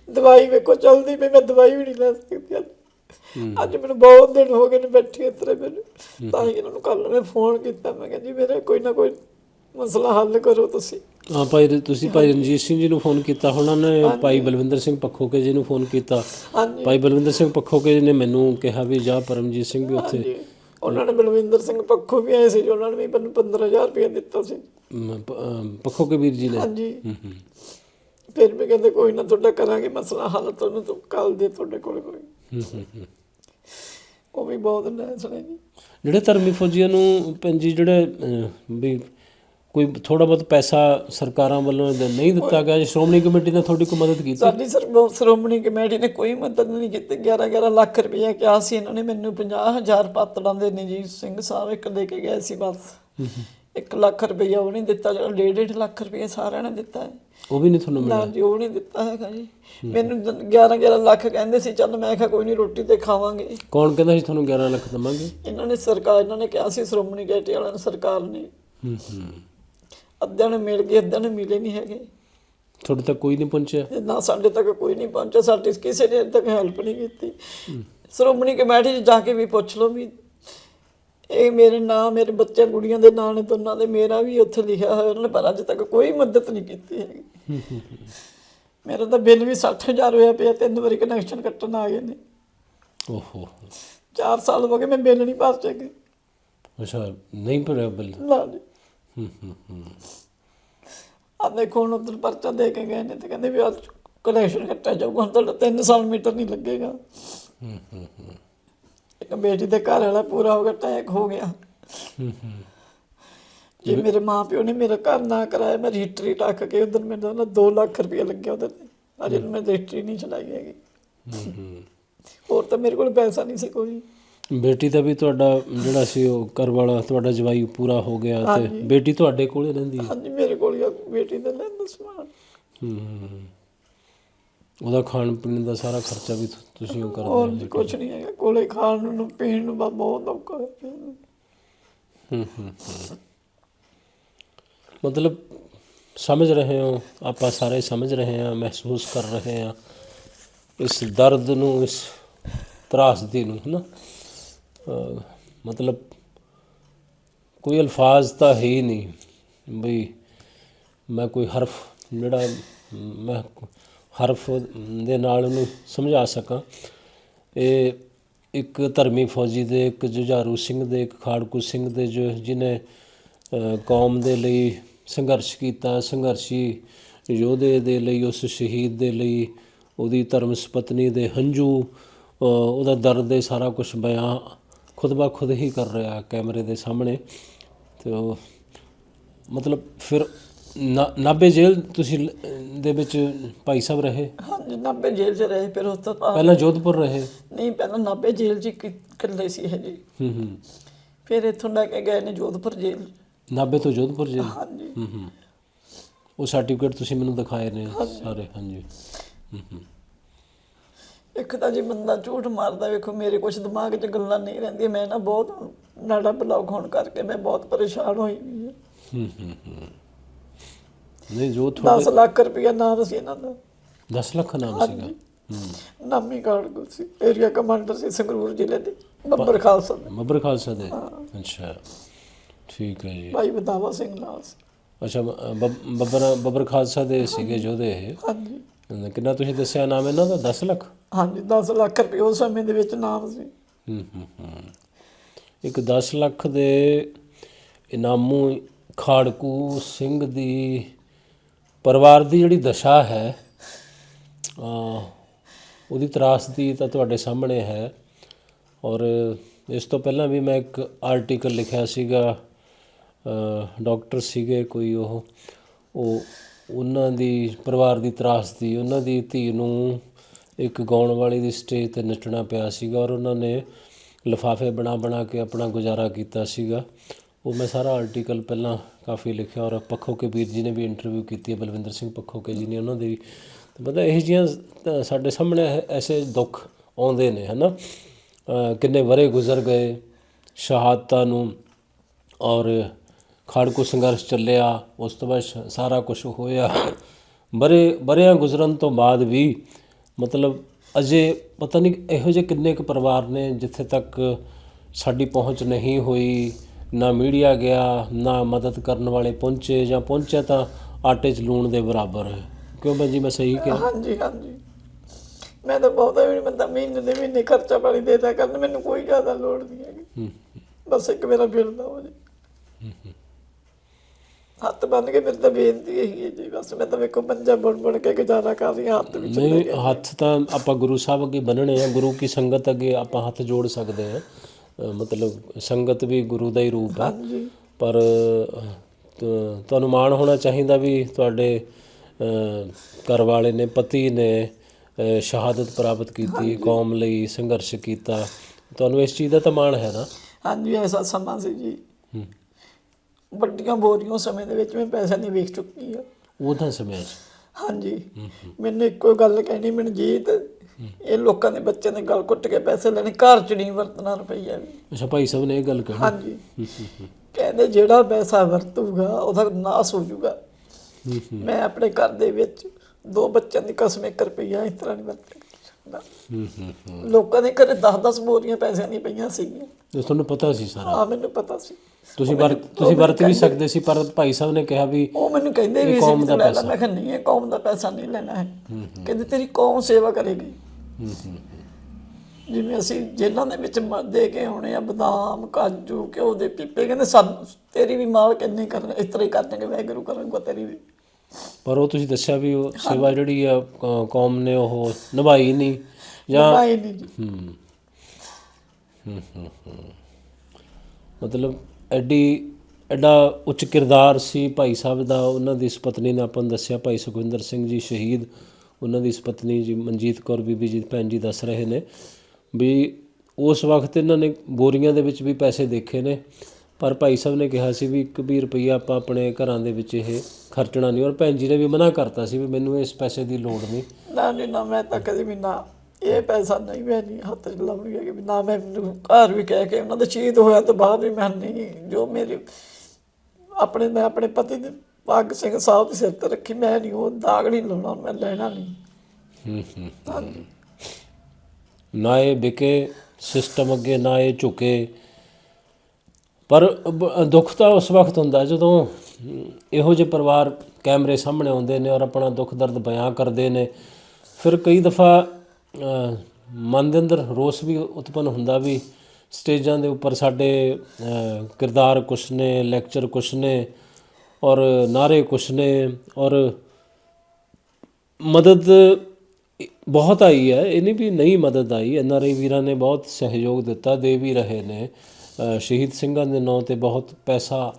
ਦਵਾਈ ਵੇਖੋ ਚਲਦੀ ਪਈ ਮੈਂ ਦਵਾਈ ਵੀ ਨਹੀਂ ਲੈ ਸਕਦੀ ਅੱਜ। ਮੈਨੂੰ ਬਹੁਤ ਦਿਨ ਹੋ ਗਏ ਨੇ ਬੈਠੀ ਇੱਥੇ ਮੈਨੂੰ। ਤਾਂ ਹੀ ਇਹਨਾਂ ਨੂੰ ਕੱਲ ਮੈਂ ਫੋਨ ਕੀਤਾ ਮੈਂ ਕਿਹਾ ਜੀ ਮੇਰਾ ਕੋਈ ਨਾ ਕੋਈ ਮਸਲਾ ਹੱਲ ਕਰੋ ਤੁਸੀਂ।
ਹਾਂ ਭਾਈ ਤੁਸੀਂ ਭਾਈ ਰਣਜੀਤ ਸਿੰਘ ਜੀ ਨੂੰ ਫੋਨ ਕੀਤਾ ਹੋਣਾ ਨੇ ਭਾਈ ਬਲਵਿੰਦਰ ਸਿੰਘ ਪੱਖੋਕੇ ਜੀ ਨੂੰ ਫੋਨ ਕੀਤਾ। ਭਾਈ ਬਲਵਿੰਦਰ ਸਿੰਘ ਪੱਖੋਕੇ ਜੀ ਨੇ ਮੈਨੂੰ ਕਿਹਾ ਵੀ ਜਾ ਪਰਮਜੀਤ ਸਿੰਘ ਵੀ ਉੱਥੇ।
ਉਹਨਾਂ ਨੇ ਬਲਵਿੰਦਰ ਸਿੰਘ ਪੱਖੋਂ ਵੀ ਆਏ ਸੀ ਜੀ, ਉਹਨਾਂ ਨੇ ਵੀ ਮੈਨੂੰ 15000 ਰੁਪਏ ਦਿੱਤਾ ਸੀ।
ਮ, ਪ- ਅਮ, ਪੱਖੋਕੇ ਵੀਰ ਜੀ ਨੇ?
ਹਾਂਜੀ। ਫਿਰ ਵੀ ਕਹਿੰਦੇ ਕੋਈ ਨਾ ਤੁਹਾਡਾ ਕਰਾਂਗੇ ਮਸਲਾ ਹੱਲ ਤੁਹਾਨੂੰ ਤੋਂ ਕੱਲ ਦੇ ਤੁਹਾਡੇ ਕੋਲ ਕੋਈ। ਉਹ ਵੀ ਬਹੁਤ ਨੈਸ ਨੇ ਜੀ।
ਜਿਹੜੇ ਧਰਮੀ ਫੌਜੀਆਂ ਨੂੰ ਪੰਜੀ ਜਿਹੜੇ ਵੀ ਕੋਈ ਥੋੜਾ ਬਹੁਤ ਪੈਸਾ ਸਰਕਾਰਾਂ ਵੱਲੋਂ ਨਹੀਂ ਦਿੱਤਾ ਗਿਆ ਜੀ ਸ਼੍ਰੋਮਣੀ ਕਮੇਟੀ ਨੇ ਤੁਹਾਡੀ ਕੋਈ ਮਦਦ ਕੀਤੀ?
ਸਾਡੀ ਸਰ ਸ਼੍ਰੋਮਣੀ ਕਮੇਟੀ ਨੇ ਕੋਈ ਮਦਦ ਨਹੀਂ ਕੀਤੀ। 11 11 ਲੱਖ ਰੁਪਏ ਕਿਹਾ ਸੀ ਇਹਨਾਂ ਨੇ। ਮੈਨੂੰ 50000 ਪਾਤੜਾਂ ਦੇ ਨਿਜੀਤ ਸਿੰਘ ਸਾਹਿਬ ਇੱਕ ਦੇ ਕੇ ਗਏ ਸੀ ਬਸ। 1 ਲੱਖ ਰੁਪਏ ਉਹ ਨਹੀਂ ਦਿੱਤਾ ਜਿਹੜਾ 1.5 ਲੱਖ ਰੁਪਏ ਸਾਰਿਆਂ ਨੇ ਦਿੱਤਾ ਹੈ।
ਉਹ ਵੀ ਨਹੀਂ ਤੁਹਾਨੂੰ ਮਿਲਿਆ?
ਨਾ ਜੀ ਉਹ ਨਹੀਂ ਦਿੱਤਾ ਹੈਗਾ ਜੀ। ਮੈਨੂੰ 11 11 ਲੱਖ ਕਹਿੰਦੇ ਸੀ ਚੱਲ ਮੈਂ ਕਿਹਾ ਕੋਈ ਨਹੀਂ ਰੋਟੀ ਤੇ ਖਾਵਾਂਗੇ।
ਕੌਣ ਕਹਿੰਦਾ ਸੀ ਤੁਹਾਨੂੰ 11 ਲੱਖ ਦਵਾਂਗੇ?
ਇਹਨਾਂ ਨੇ ਸਰਕਾਰ ਇਹਨਾਂ ਨੇ ਕਿਹਾ ਸੀ ਸ਼੍ਰੋਮਣੀ ਕਮੇਟੀ ਵਾਲਿਆਂ ਨੇ ਸਰਕਾਰ ਨੇ।
ਹੂੰ ਹੂੰ।
ਅੱਧਿਆਂ ਨੇ ਮਿਲ ਗਏ ਅੱਧਿਆਂ ਨੇ ਮਿਲੇ ਨਹੀਂ ਹੈਗੇ।
ਤੁਹਾਡੇ ਤੱਕ ਕੋਈ ਨਹੀਂ ਪਹੁੰਚਿਆ?
ਤੇ ਨਾ ਸਾਡੇ ਤੱਕ ਕੋਈ ਨਹੀਂ ਪਹੁੰਚਿਆ ਸਾਡੀ ਕਿਸੇ ਨੇ ਅਜੇ ਤੱਕ ਹੈਲਪ ਨਹੀਂ ਕੀਤੀ। ਸ਼੍ਰੋਮਣੀ ਕਮੇਟੀ 'ਚ ਜਾ ਕੇ ਵੀ ਪੁੱਛ ਲਓ ਵੀ ਇਹ ਮੇਰੇ ਨਾਂ ਮੇਰੇ ਬੱਚਿਆਂ ਕੁੜੀਆਂ ਦੇ ਨਾਂ ਨੇ ਦੋਨਾਂ ਦੇ ਮੇਰਾ ਵੀ ਉੱਥੇ ਲਿਖਿਆ ਹੋਇਆ ਉਹਨਾਂ ਨੇ ਪਰ ਅੱਜ ਤੱਕ ਕੋਈ ਮਦਦ ਨਹੀਂ ਕੀਤੀ ਹੈਗੀ। ਮੇਰਾ ਤਾਂ ਬਿੱਲ ਵੀ 60000 ਹੋਇਆ ਪਿਆ ਤਿੰਨ ਵਾਰੀ ਕਨੈਕਸ਼ਨ ਕੱਟਣ ਆ ਗਏ ਨੇ।
ਓਹੋ।
4 ਸਾਲ ਹੋ ਗਏ ਮੈਂ ਬਿੱਲ ਨਹੀਂ ਭਰ ਸਕੀ
ਅੱਛਾ ਨਹੀਂ ਭਰਿਆ ਬਿੱਲ?
ਨਾ ਜੀ। ਆ ਦੇਖੋ ਹੁਣ ਉਧਰ ਪਰਚਾ ਦੇ ਕੇ ਗਏ ਨੇ ਤੇ ਕਹਿੰਦੇ ਵੀ ਅੱਜ ਕਨੈਕਸ਼ਨ ਕੱਟਿਆ ਜਾਊਗਾ ਹੁਣ ਤੁਹਾਡਾ 3 ਸਾਲ ਮੀਟਰ ਨਹੀਂ ਲੱਗੇਗਾ।
ਹੂੰ ਹੂੰ ਹੂੰ।
ਇੱਕ ਬੇਟੀ ਦੇ ਘਰ ਵਾਲਾ ਪੂਰਾ ਹੋ ਗਿਆ ਅਟੈਕ ਹੋ ਗਿਆ।
ਹੂੰ ਹੂੰ।
ਜੇ ਮੇਰੇ ਮਾਂ ਪਿਓ ਨੇ ਮੇਰਾ ਘਰ ਨਾ ਕਰਾਇਆ ਮੈਂ ਰਜਿਸਟਰੀ ਟੱਕ ਕੇ ਉਧਰ ਮੇਰੇ ਨਾਲ 2 ਲੱਖ ਰੁਪਏ ਲੱਗਿਆ ਉਹਦੇ ਤੇ। ਅਜੇ ਮੈਂ ਰਜਿਸਟਰੀ ਨਹੀਂ ਚਲਾਈ ਹੈਗੀ।
ਹੂੰ ਹੂੰ।
ਹੋਰ ਤਾਂ ਮੇਰੇ ਕੋਲ ਪੈਸਾ ਨਹੀਂ ਸੀ ਕੋਈ।
ਬੇਟੀ ਦਾ ਵੀ ਤੁਹਾਡਾ ਜਿਹੜਾ ਸੀ ਉਹ ਘਰ ਵਾਲਾ ਤੁਹਾਡਾ ਜਵਾਈ ਪੂਰਾ ਹੋ ਗਿਆ ਤੇ ਬੇਟੀ ਤੁਹਾਡੇ ਕੋਲੇ ਰਹਿੰਦੀ ਹੈ
ਹਾਂਜੀ ਮੇਰੇ ਕੋਲ ਹੀ ਆ ਬੇਟੀ ਦਾ ਲੈਂਦਾ ਸਮਾਨ
ਹੂੰ। ਉਹਦਾ ਖਾਣ ਪੀਣ ਦਾ ਸਾਰਾ ਖਰਚਾ ਵੀ ਤੁ- ਤੁਸੀਂ ਉਹ ਕਰਦੇ
ਹੋਰ
ਹੋ
ਕੁਝ ਨਹੀਂ ਹੈਗਾ ਕੋਲੇ ਖਾਣ ਨੂੰ ਪੀਣ ਨੂੰ ਬਸ ਬਹੁਤ ਔਖਾ।
ਹੂੰ ਹੂੰ ਹੂੰ। ਮਤਲਬ ਸਮਝ ਰਹੇ ਹੋ ਆਪਾਂ ਸਾਰੇ ਸਮਝ ਰਹੇ ਹਾਂ ਮਹਿਸੂਸ ਕਰ ਰਹੇ ਹਾਂ ਇਸ ਦਰਦ ਨੂੰ ਇਸ ਤਰਾਸਦੀ ਨੂੰ ਹੈ ਨਾ ਅਹ ਮਤਲਬ ਕੋਈ ਅਲਫਾਜ਼ ਤਾਂ ਹੈ ਹੀ ਨਹੀਂ ਬਈ ਮੈਂ ਕੋਈ ਹਰਫ ਜਿਹੜਾ ਮੈਂ ਹਰਫ ਦੇ ਨਾਲ ਉਹਨੂੰ ਸਮਝਾ ਸਕਾਂ। ਇਹ ਇੱਕ ਧਰਮੀ ਫੌਜੀ ਦੇ, ਇੱਕ ਜੁਝਾਰੂ ਸਿੰਘ ਦੇ, ਇੱਕ ਖਾੜਕੂ ਸਿੰਘ ਦੇ ਜੋ ਜਿਨੇ ਕੌਮ ਦੇ ਲਈ ਸੰਘਰਸ਼ ਕੀਤਾ, ਸੰਘਰਸ਼ੀ ਯੋਧੇ ਦੇ ਲਈ, ਉਸ ਸ਼ਹੀਦ ਦੇ ਲਈ, ਉਹਦੀ ਧਰਮ ਸੁਪਤਨੀ ਦੇ ਹੰਝੂ ਉਹਦਾ ਦਰਦ, ਇਹ ਸਾਰਾ ਕੁਝ ਬਿਆਨ ਖੁਦ ਬਾ ਖੁਦ ਹੀ ਕਰ ਰਿਹਾ ਕੈਮਰੇ ਦੇ ਸਾਹਮਣੇ। ਤੇ ਉਹ ਮਤਲਬ ਫਿਰ ਨਾ- ਨਾਭੇ ਜੇਲ੍ਹ ਤੁਸੀਂ ਦੇ ਵਿੱਚ ਭਾਈ ਸਾਹਿਬ ਰਹੇ?
ਹਾਂਜੀ ਨਾਭੇ ਜੇਲ੍ਹ 'ਚ ਰਹੇ ਫਿਰ ਉਸ ਤੋਂ ਬਾਅਦ
ਪਹਿਲਾਂ ਜੋਧਪੁਰ ਰਹੇ?
ਨਹੀਂ ਪਹਿਲਾਂ ਨਾਭੇ ਜੇਲ੍ਹ 'ਚ ਇੱਕ ਇਕੱਲੇ ਸੀ ਜੀ।
ਹੂੰ ਹੂੰ।
ਫਿਰ ਇੱਥੋਂ ਲੈ ਕੇ ਗਏ ਨੇ ਜੋਧਪੁਰ ਜੇਲ੍ਹ।
ਨਾਭੇ ਤੋਂ ਜੋਧਪੁਰ ਜੇਲ੍ਹ?
ਹਾਂਜੀ।
ਹੂੰ ਹੂੰ। ਉਹ ਸਰਟੀਫਿਕੇਟ ਤੁਸੀਂ ਮੈਨੂੰ ਦਿਖਾਏ ਨੇ ਸਾਰੇ ਹਾਂਜੀ। ਹੂੰ ਹੂੰ।
ਇੱਕ ਤਾਂ ਜੀ ਬੰਦਾ ਝੂਠ ਮਾਰਦਾ ਵੇਖੋ ਮੇਰੇ ਕੁਝ ਦਿਮਾਗ 'ਚ ਗੱਲਾਂ ਨਹੀਂ ਰਹਿੰਦੀਆਂ ਮੈਂ ਨਾ ਬਹੁਤ ਨਾੜਾ ਬਲੌਕ ਹੋਣ ਕਰਕੇ ਮੈਂ ਬਹੁਤ ਪਰੇਸ਼ਾਨ ਹੋਈ ਵੀ ਹਾਂ।
ਹੂੰ ਹੂੰ ਹੂੰ। ਨਹੀਂ ਜੋ ਤੁਹਾਡੇ
10 ਲੱਖ ਰੁਪਇਆ ਨਾਮ ਸੀ ਇਹਨਾਂ ਦਾ।
10 ਲੱਖ ਨਾਮ ਸੀਗਾ? ਹੂੰ।
ਨਾਮੀ ਕਾਰਡ ਸੀ ਏਰੀਆ ਕਮਾਂਡਰ ਸੀ ਸੰਗਰੂਰ ਜ਼ਿਲ੍ਹੇ ਦੇ ਬੱਬਰ ਖਾਲਸਾ ਦੇ।
ਮਬਰ ਖਾਲਸਾ ਦੇ? ਅੱਛਾ। ਠੀਕ ਹੈ ਜੀ।
ਭਾਈ ਬਦਾਵਾ ਸਿੰਘ ਨਾਲ ਸੀ।
ਅੱਛਾ ਬ- ਬੱਬਰ ਬੱਬਰ ਖਾਲਸਾ ਦੇ ਸੀਗੇ ਇਹ?
ਹਾਂਜੀ।
ਕਿੰਨਾ ਤੁਸੀਂ ਦੱਸਿਆ ਨਾਮ ਇਹਨਾਂ ਦਾ? 10 ਲੱਖ?
ਹਾਂਜੀ 10 ਲੱਖ ਰੁਪਏ ਉਸ ਸਮੇਂ ਦੇ ਵਿੱਚ ਨਾਮ ਸੀ।
ਹੂੰ ਹੂੰ ਇੱਕ 10 ਲੱਖ ਦੇ ਇਨਾਮੂ ਖਾੜਕੂ ਸਿੰਘ ਦੀ ਪਰਿਵਾਰ ਦੀ ਜਿਹੜੀ ਦਸ਼ਾ ਹੈ ਆ ਉਹਦੀ ਤਰਾਸਦੀ ਤਾਂ ਤੁਹਾਡੇ ਸਾਹਮਣੇ ਹੈ। ਔਰ ਇਸ ਤੋਂ ਪਹਿਲਾਂ ਵੀ ਮੈਂ ਇੱਕ ਆਰਟੀਕਲ ਲਿਖਿਆ ਸੀਗਾ ਡਾਕਟਰ ਸੀਗੇ ਕੋਈ ਉਹ ਉਹ ਉਹਨਾਂ ਦੀ ਪਰਿਵਾਰ ਦੀ ਤਰਾਸਦੀ ਉਹਨਾਂ ਦੀ ਧੀ ਨੂੰ ਇੱਕ ਗਾਉਣ ਵਾਲੀ ਦੀ ਸਟੇਜ ਤੇ ਨੱਚਣਾ ਪਿਆ ਸੀਗਾ ਔਰ ਉਹਨਾਂ ਨੇ ਲਿਫਾਫੇ ਬਣਾ ਬਣਾ ਕੇ ਆਪਣਾ ਗੁਜ਼ਾਰਾ ਕੀਤਾ ਸੀਗਾ। ਉਹ ਮੈਂ ਸਾਰਾ ਆਰਟੀਕਲ ਪਹਿਲਾਂ ਕਾਫੀ ਲਿਖਿਆ ਔਰ ਪੱਖੋ ਕੇ ਵੀਰ ਜੀ ਨੇ ਵੀ ਇੰਟਰਵਿਊ ਕੀਤੀ ਹੈ, ਬਲਵਿੰਦਰ ਸਿੰਘ ਪੱਖੋ ਕੇ ਜੀ ਨੇ ਉਹਨਾਂ ਦੀ। ਵੀ ਤੇ ਮਤਲਬ ਇਹ ਜੀਆਂ ਸਾਡੇ ਸਾਹਮਣੇ ਐਸੇ ਦੁੱਖ ਆਉਂਦੇ ਨੇ, ਹਨਾ? ਅਹ ਕਿੰਨੇ ਵਰੇ ਗੁਜ਼ਰ ਗਏ ਸ਼ਹਾਦਤਾਂ ਨੂੰ ਔਰ ਖਾੜਕੂ ਸੰਘਰਸ਼ ਚੱਲਿਆ ਉਸ ਤੋਂ ਬਾਅਦ ਸਾਰਾ ਕੁਝ ਹੋਇਆ। ਬਰੇ ਬਰਿਆਂ ਗੁਜ਼ਰਨ ਤੋਂ ਬਾਅਦ ਵੀ ਮਤਲਬ ਅਜੇ ਪਤਾ ਨਹੀਂ ਇਹੋ ਜਿਹੇ ਕਿੰਨੇ ਕੁ ਪਰਿਵਾਰ ਨੇ ਜਿੱਥੇ ਤੱਕ ਸਾਡੀ ਪਹੁੰਚ ਨਹੀਂ ਹੋਈ ਨਾ ਮੀਡੀਆ ਗਿਆ ਨਾ ਮਦਦ ਕਰਨ ਵਾਲੇ ਪਹੁੰਚੇ ਜਾਂ ਪਹੁੰਚਿਆ ਤਾਂ ਆਟੇ 'ਚ ਲੂਣ ਦੇ ਬਰਾਬਰ। ਹੈ ਕਿਉਂ ਭੈਣ ਜੀ ਮੈਂ ਸਹੀ ਕਿਹਾ?
ਹਾਂਜੀ ਹਾਂਜੀ। ਮੈਂ ਤਾਂ ਬਹੁਤਾ ਵੀ ਬੰਦਾ ਮਹੀਨੇ ਦੇ ਮਹੀਨੇ ਖਰਚਾ ਪਾਣੀ ਦੇਦਾ ਕਰਨ ਮੈਨੂੰ ਕੋਈ ਜ਼ਿਆਦਾ ਲੋੜ ਨਹੀਂ ਹੈਗੀ।
ਹੂੰ
ਬਸ ਇੱਕ ਮੇਰਾ ਬਿੱਲ ਦਾ ਹੋ ਜੇ। ਹੱਥ ਬੰਨ ਕੇ ਮੇਰੇ ਤਾਂ ਬੇਨਤੀ ਹੈ ਜੀ ਬਸ ਮੈਂ ਤਾਂ ਵੇਖੋ ਪੰਜਾ ਬੁਣ ਬੁਣ ਕੇ ਗੁਜ਼ਾਰਾ ਕਰ ਰਹੀ ਹਾਂ ਹੱਥ ਵਿੱਚ
ਨਹੀਂ ਹੱਥ ਤਾਂ ਆਪਾਂ ਗੁਰੂ ਸਾਹਿਬ ਅੱਗੇ ਬੰਨਣੇ ਆ ਗੁਰੂ ਕੀ ਸੰਗਤ ਅੱਗੇ ਆਪਾਂ ਹੱਥ ਜੋੜ ਸਕਦੇ ਆ। ਮਤਲਬ ਸੰਗਤ ਵੀ ਗੁਰੂ ਦਾ ਹੀ ਰੂਪ ਆ। ਪਰ ਤੁਹਾਨੂੰ ਮਾਣ ਹੋਣਾ ਚਾਹੀਦਾ ਵੀ ਤੁਹਾਡੇ ਘਰ ਵਾਲੇ ਨੇ ਪਤੀ ਨੇ ਸ਼ਹਾਦਤ ਪ੍ਰਾਪਤ ਕੀਤੀ ਕੌਮ ਲਈ ਸੰਘਰਸ਼ ਕੀਤਾ। ਤੁਹਾਨੂੰ ਇਸ ਚੀਜ਼ ਦਾ ਤਾਂ ਮਾਣ ਹੈ ਨਾ?
ਹਾਂਜੀ ਐਸਾ ਸਮਾਂ ਸੀ ਜੀ।
ਹੂੰ।
ਵੱਡੀਆਂ ਬੋਰੀਆਂ ਸਮੇਂ ਦੇ ਵਿੱਚ ਮੈਂ ਪੈਸਾ ਨਹੀਂ ਵੇਖ ਚੁੱਕੀ ਆ।
ਉਹਦਾ ਸਮੇਂ 'ਚ?
ਹਾਂਜੀ। ਮੈਨੂੰ ਇੱਕੋ ਗੱਲ ਕਹਿਣੀ ਮਨਜੀਤ ਇਹ ਲੋਕਾਂ ਦੇ ਬੱਚਿਆਂ ਦੇ ਗਲ ਘੁੱਟ ਕੇ ਪੈਸੇ ਲੈਣੇ ਘਰ ਚ ਨਹੀਂ ਵਰਤਣਾ ਰੁਪਈਆ ਵੀ।
ਅੱਛਾ ਭਾਈ ਸਾਹਿਬ ਨੇ ਇਹ ਗੱਲ ਕਹੀ
ਹਾਂਜੀ। ਕਹਿੰਦੇ ਜਿਹੜਾ ਪੈਸਾ ਵਰਤੂਗਾ ਉਹਦਾ ਨਾਸ ਹੋ ਜਾਊਗਾ। ਮੈਂ ਆਪਣੇ ਘਰ ਦੇ ਵਿੱਚ ਦੋ ਬੱਚਿਆਂ ਦੀ ਕਸਮ ਇੱਕ ਰੁਪਈਆ ਇਸ ਤਰ੍ਹਾਂ ਨਹੀਂ ਵਰਤਣਾ
ਹੂੰ ਹੂੰ ਹੂੰ।
ਲੋਕਾਂ ਦੇ ਘਰੇ 10-10 ਬੋਰੀਆਂ ਪੈਸਿਆਂ ਦੀਆਂ ਪਈਆਂ ਸੀਗੀਆਂ।
ਤੁਹਾਨੂੰ ਪਤਾ ਸੀ ਸਾਰਾ?
ਆ ਮੈਨੂੰ ਪਤਾ ਸੀ।
ਤੁਸੀਂ ਵਰ ਤੁਸੀਂ ਵਰਤ ਵੀ ਸਕਦੇ ਸੀ ਪਰ ਭਾਈ ਸਾਹਿਬ ਨੇ ਕਿਹਾ ਵੀ
ਉਹ ਮੈਨੂੰ ਕਹਿੰਦੇ ਵੀ
ਕੌਮ ਦਾ ਪੈਸਾ।
ਮੈਂ ਕਿਹਾ ਨਹੀਂ ਇਹ ਕੌਮ ਦਾ ਪੈਸਾ ਨਹੀਂ ਲੈਣਾ ਹੈ। ਕਹਿੰਦੇ ਤੇਰੀ ਕੌਮ ਸੇਵਾ ਕਰੇਗੀ। ਜਿਵੇਂ ਅਸੀਂ ਜੇਲ੍ਹਾਂ ਦੇ ਵਿੱਚ ਦੇ ਕੇ ਆਉਣੇ ਆ ਬਦਾਮ ਕਾਜੂ ਘਿਓ ਦੇ ਪੀਪੇ ਕਹਿੰਦੇ ਸਾਨੂੰ ਤੇਰੀ ਵੀ ਮਾਲ ਕਿੰਨੇ ਕਰਨਾ ਇਸ ਤਰ੍ਹਾਂ ਹੀ ਕਰਨਗੇ ਵਾਹਿਗੁਰੂ ਕਰੂੰਗਾ ਤੇਰੀ ਵੀ।
ਪਰ ਉਹ ਤੁਸੀਂ ਦੱਸਿਆ ਵੀ ਉਹ ਸੇਵਾ ਜਿਹੜੀ ਆ ਕੌਮ ਨੇ ਉਹ ਨਿਭਾਈ ਨਹੀਂ ਜਾਂ
ਨਿਭਾਈ ਨਹੀਂ
ਹੂੰ, ਹੂੰ। ਮਤਲਬ ਐਡੀ, ਐਡਾ ਉੱਚ ਕਿਰਦਾਰ ਸੀ ਭਾਈ ਸਾਹਿਬ ਦਾ, ਉਹਨਾਂ ਦੀ ਸੁਪਤਨੀ ਨੇ ਆਪਾਂ ਨੂੰ ਦੱਸਿਆ, ਭਾਈ ਸੁਖਵਿੰਦਰ ਸਿੰਘ ਜੀ ਸ਼ਹੀਦ, ਉਹਨਾਂ ਦੀ ਸੁਪਤਨੀ ਜੀ ਮਨਜੀਤ ਕੌਰ ਬੀਬੀ ਜੀ ਭੈਣ ਜੀ ਦੱਸ ਰਹੇ ਨੇ ਵੀ ਉਸ ਵਕਤ ਇਹਨਾਂ ਨੇ ਬੋਰੀਆਂ ਦੇ ਵਿੱਚ ਵੀ ਪੈਸੇ ਦੇਖੇ ਨੇ, ਪਰ ਭਾਈ ਸਾਹਿਬ ਨੇ ਕਿਹਾ ਸੀ ਵੀ ਇੱਕ ਵੀ ਰੁਪਈਆ ਆਪਾਂ ਆਪਣੇ ਘਰਾਂ ਦੇ ਵਿੱਚ ਇਹ ਖਰਚਣਾ ਨਹੀਂ, ਔਰ ਭੈਣ ਜੀ ਨੇ ਵੀ ਮਨਾ ਕਰਤਾ ਸੀ ਵੀ ਮੈਨੂੰ ਇਸ ਪੈਸੇ ਦੀ ਲੋੜ ਨਹੀਂ।
ਨਾ ਨਹੀਂ ਨਾ, ਮੈਂ ਤਾਂ ਕਦੇ ਵੀ ਨਾ ਇਹ ਪੈਸਾ ਨਹੀਂ, ਮੈਂ ਨਹੀਂ ਹੱਥ ਚ ਲਾਉਣੀ ਹੈਗੀ ਵੀ ਨਾ ਮੈਂ ਮੈਨੂੰ ਘਰ ਵੀ ਕਹਿ ਕੇ ਉਹਨਾਂ ਦਾ ਸ਼ਹੀਦ ਹੋਇਆ ਤਾਂ ਬਾਅਦ ਵੀ ਮੈਂ ਨਹੀਂ, ਜੋ ਮੇਰੇ ਆਪਣੇ, ਮੈਂ ਆਪਣੇ ਪਤੀ ਦੇ ਪੱਗ ਸਿੰਘ ਸਾਹਿਬ ਦੇ ਸਿਰ ਤੇ ਰੱਖੀ, ਮੈਂ ਨਹੀਂ, ਉਹ ਦਾਗ ਨਹੀਂ ਲਾਉਣਾ, ਮੈਂ ਲੈਣਾ ਨਹੀਂ।
ਹੂੰ ਹੂੰ ਨਾ ਇਹ ਵਿਕੇ ਸਿਸਟਮ ਅੱਗੇ, ਨਾ ਇਹ ਝੁਕੇ। ਪਰ ਦੁੱਖ ਤਾਂ ਉਸ ਵਕਤ ਹੁੰਦਾ, ਜਦੋਂ ਇਹੋ ਜਿਹੇ ਪਰਿਵਾਰ ਕੈਮਰੇ ਸਾਹਮਣੇ ਆਉਂਦੇ ਨੇ ਔਰ ਆਪਣਾ ਦੁੱਖ ਦਰਦ ਬਿਆਨ ਕਰਦੇ ਨੇ, ਫਿਰ ਕਈ ਦਫਾ ਮਨ ਦੇ ਅੰਦਰ ਰੋਸ ਵੀ ਉਤਪੰਨ ਹੁੰਦਾ ਵੀ ਸਟੇਜਾਂ ਦੇ ਉੱਪਰ ਸਾਡੇ ਕਿਰਦਾਰ ਕੁਛ ਨੇ, ਲੈਕਚਰ ਕੁਛ ਨੇ ਔਰ ਨਾਰੇ ਕੁਛ ਨੇ ਔਰ ਮਦਦ ਬਹੁਤ ਆਈ ਹੈ। ਇਹ ਨਹੀਂ ਵੀ ਨਹੀਂ ਮਦਦ ਆਈ। ਐੱਨ ਆਰ ਆਈ ਵੀਰਾਂ ਨੇ ਬਹੁਤ ਸਹਿਯੋਗ ਦਿੱਤਾ, ਦੇ ਵੀ ਰਹੇ ਨੇ। ਸ਼ਹੀਦ ਸਿੰਘਾਂ ਦੇ ਨਾਂ ਤੇ ਬਹੁਤ ਪੈਸਾ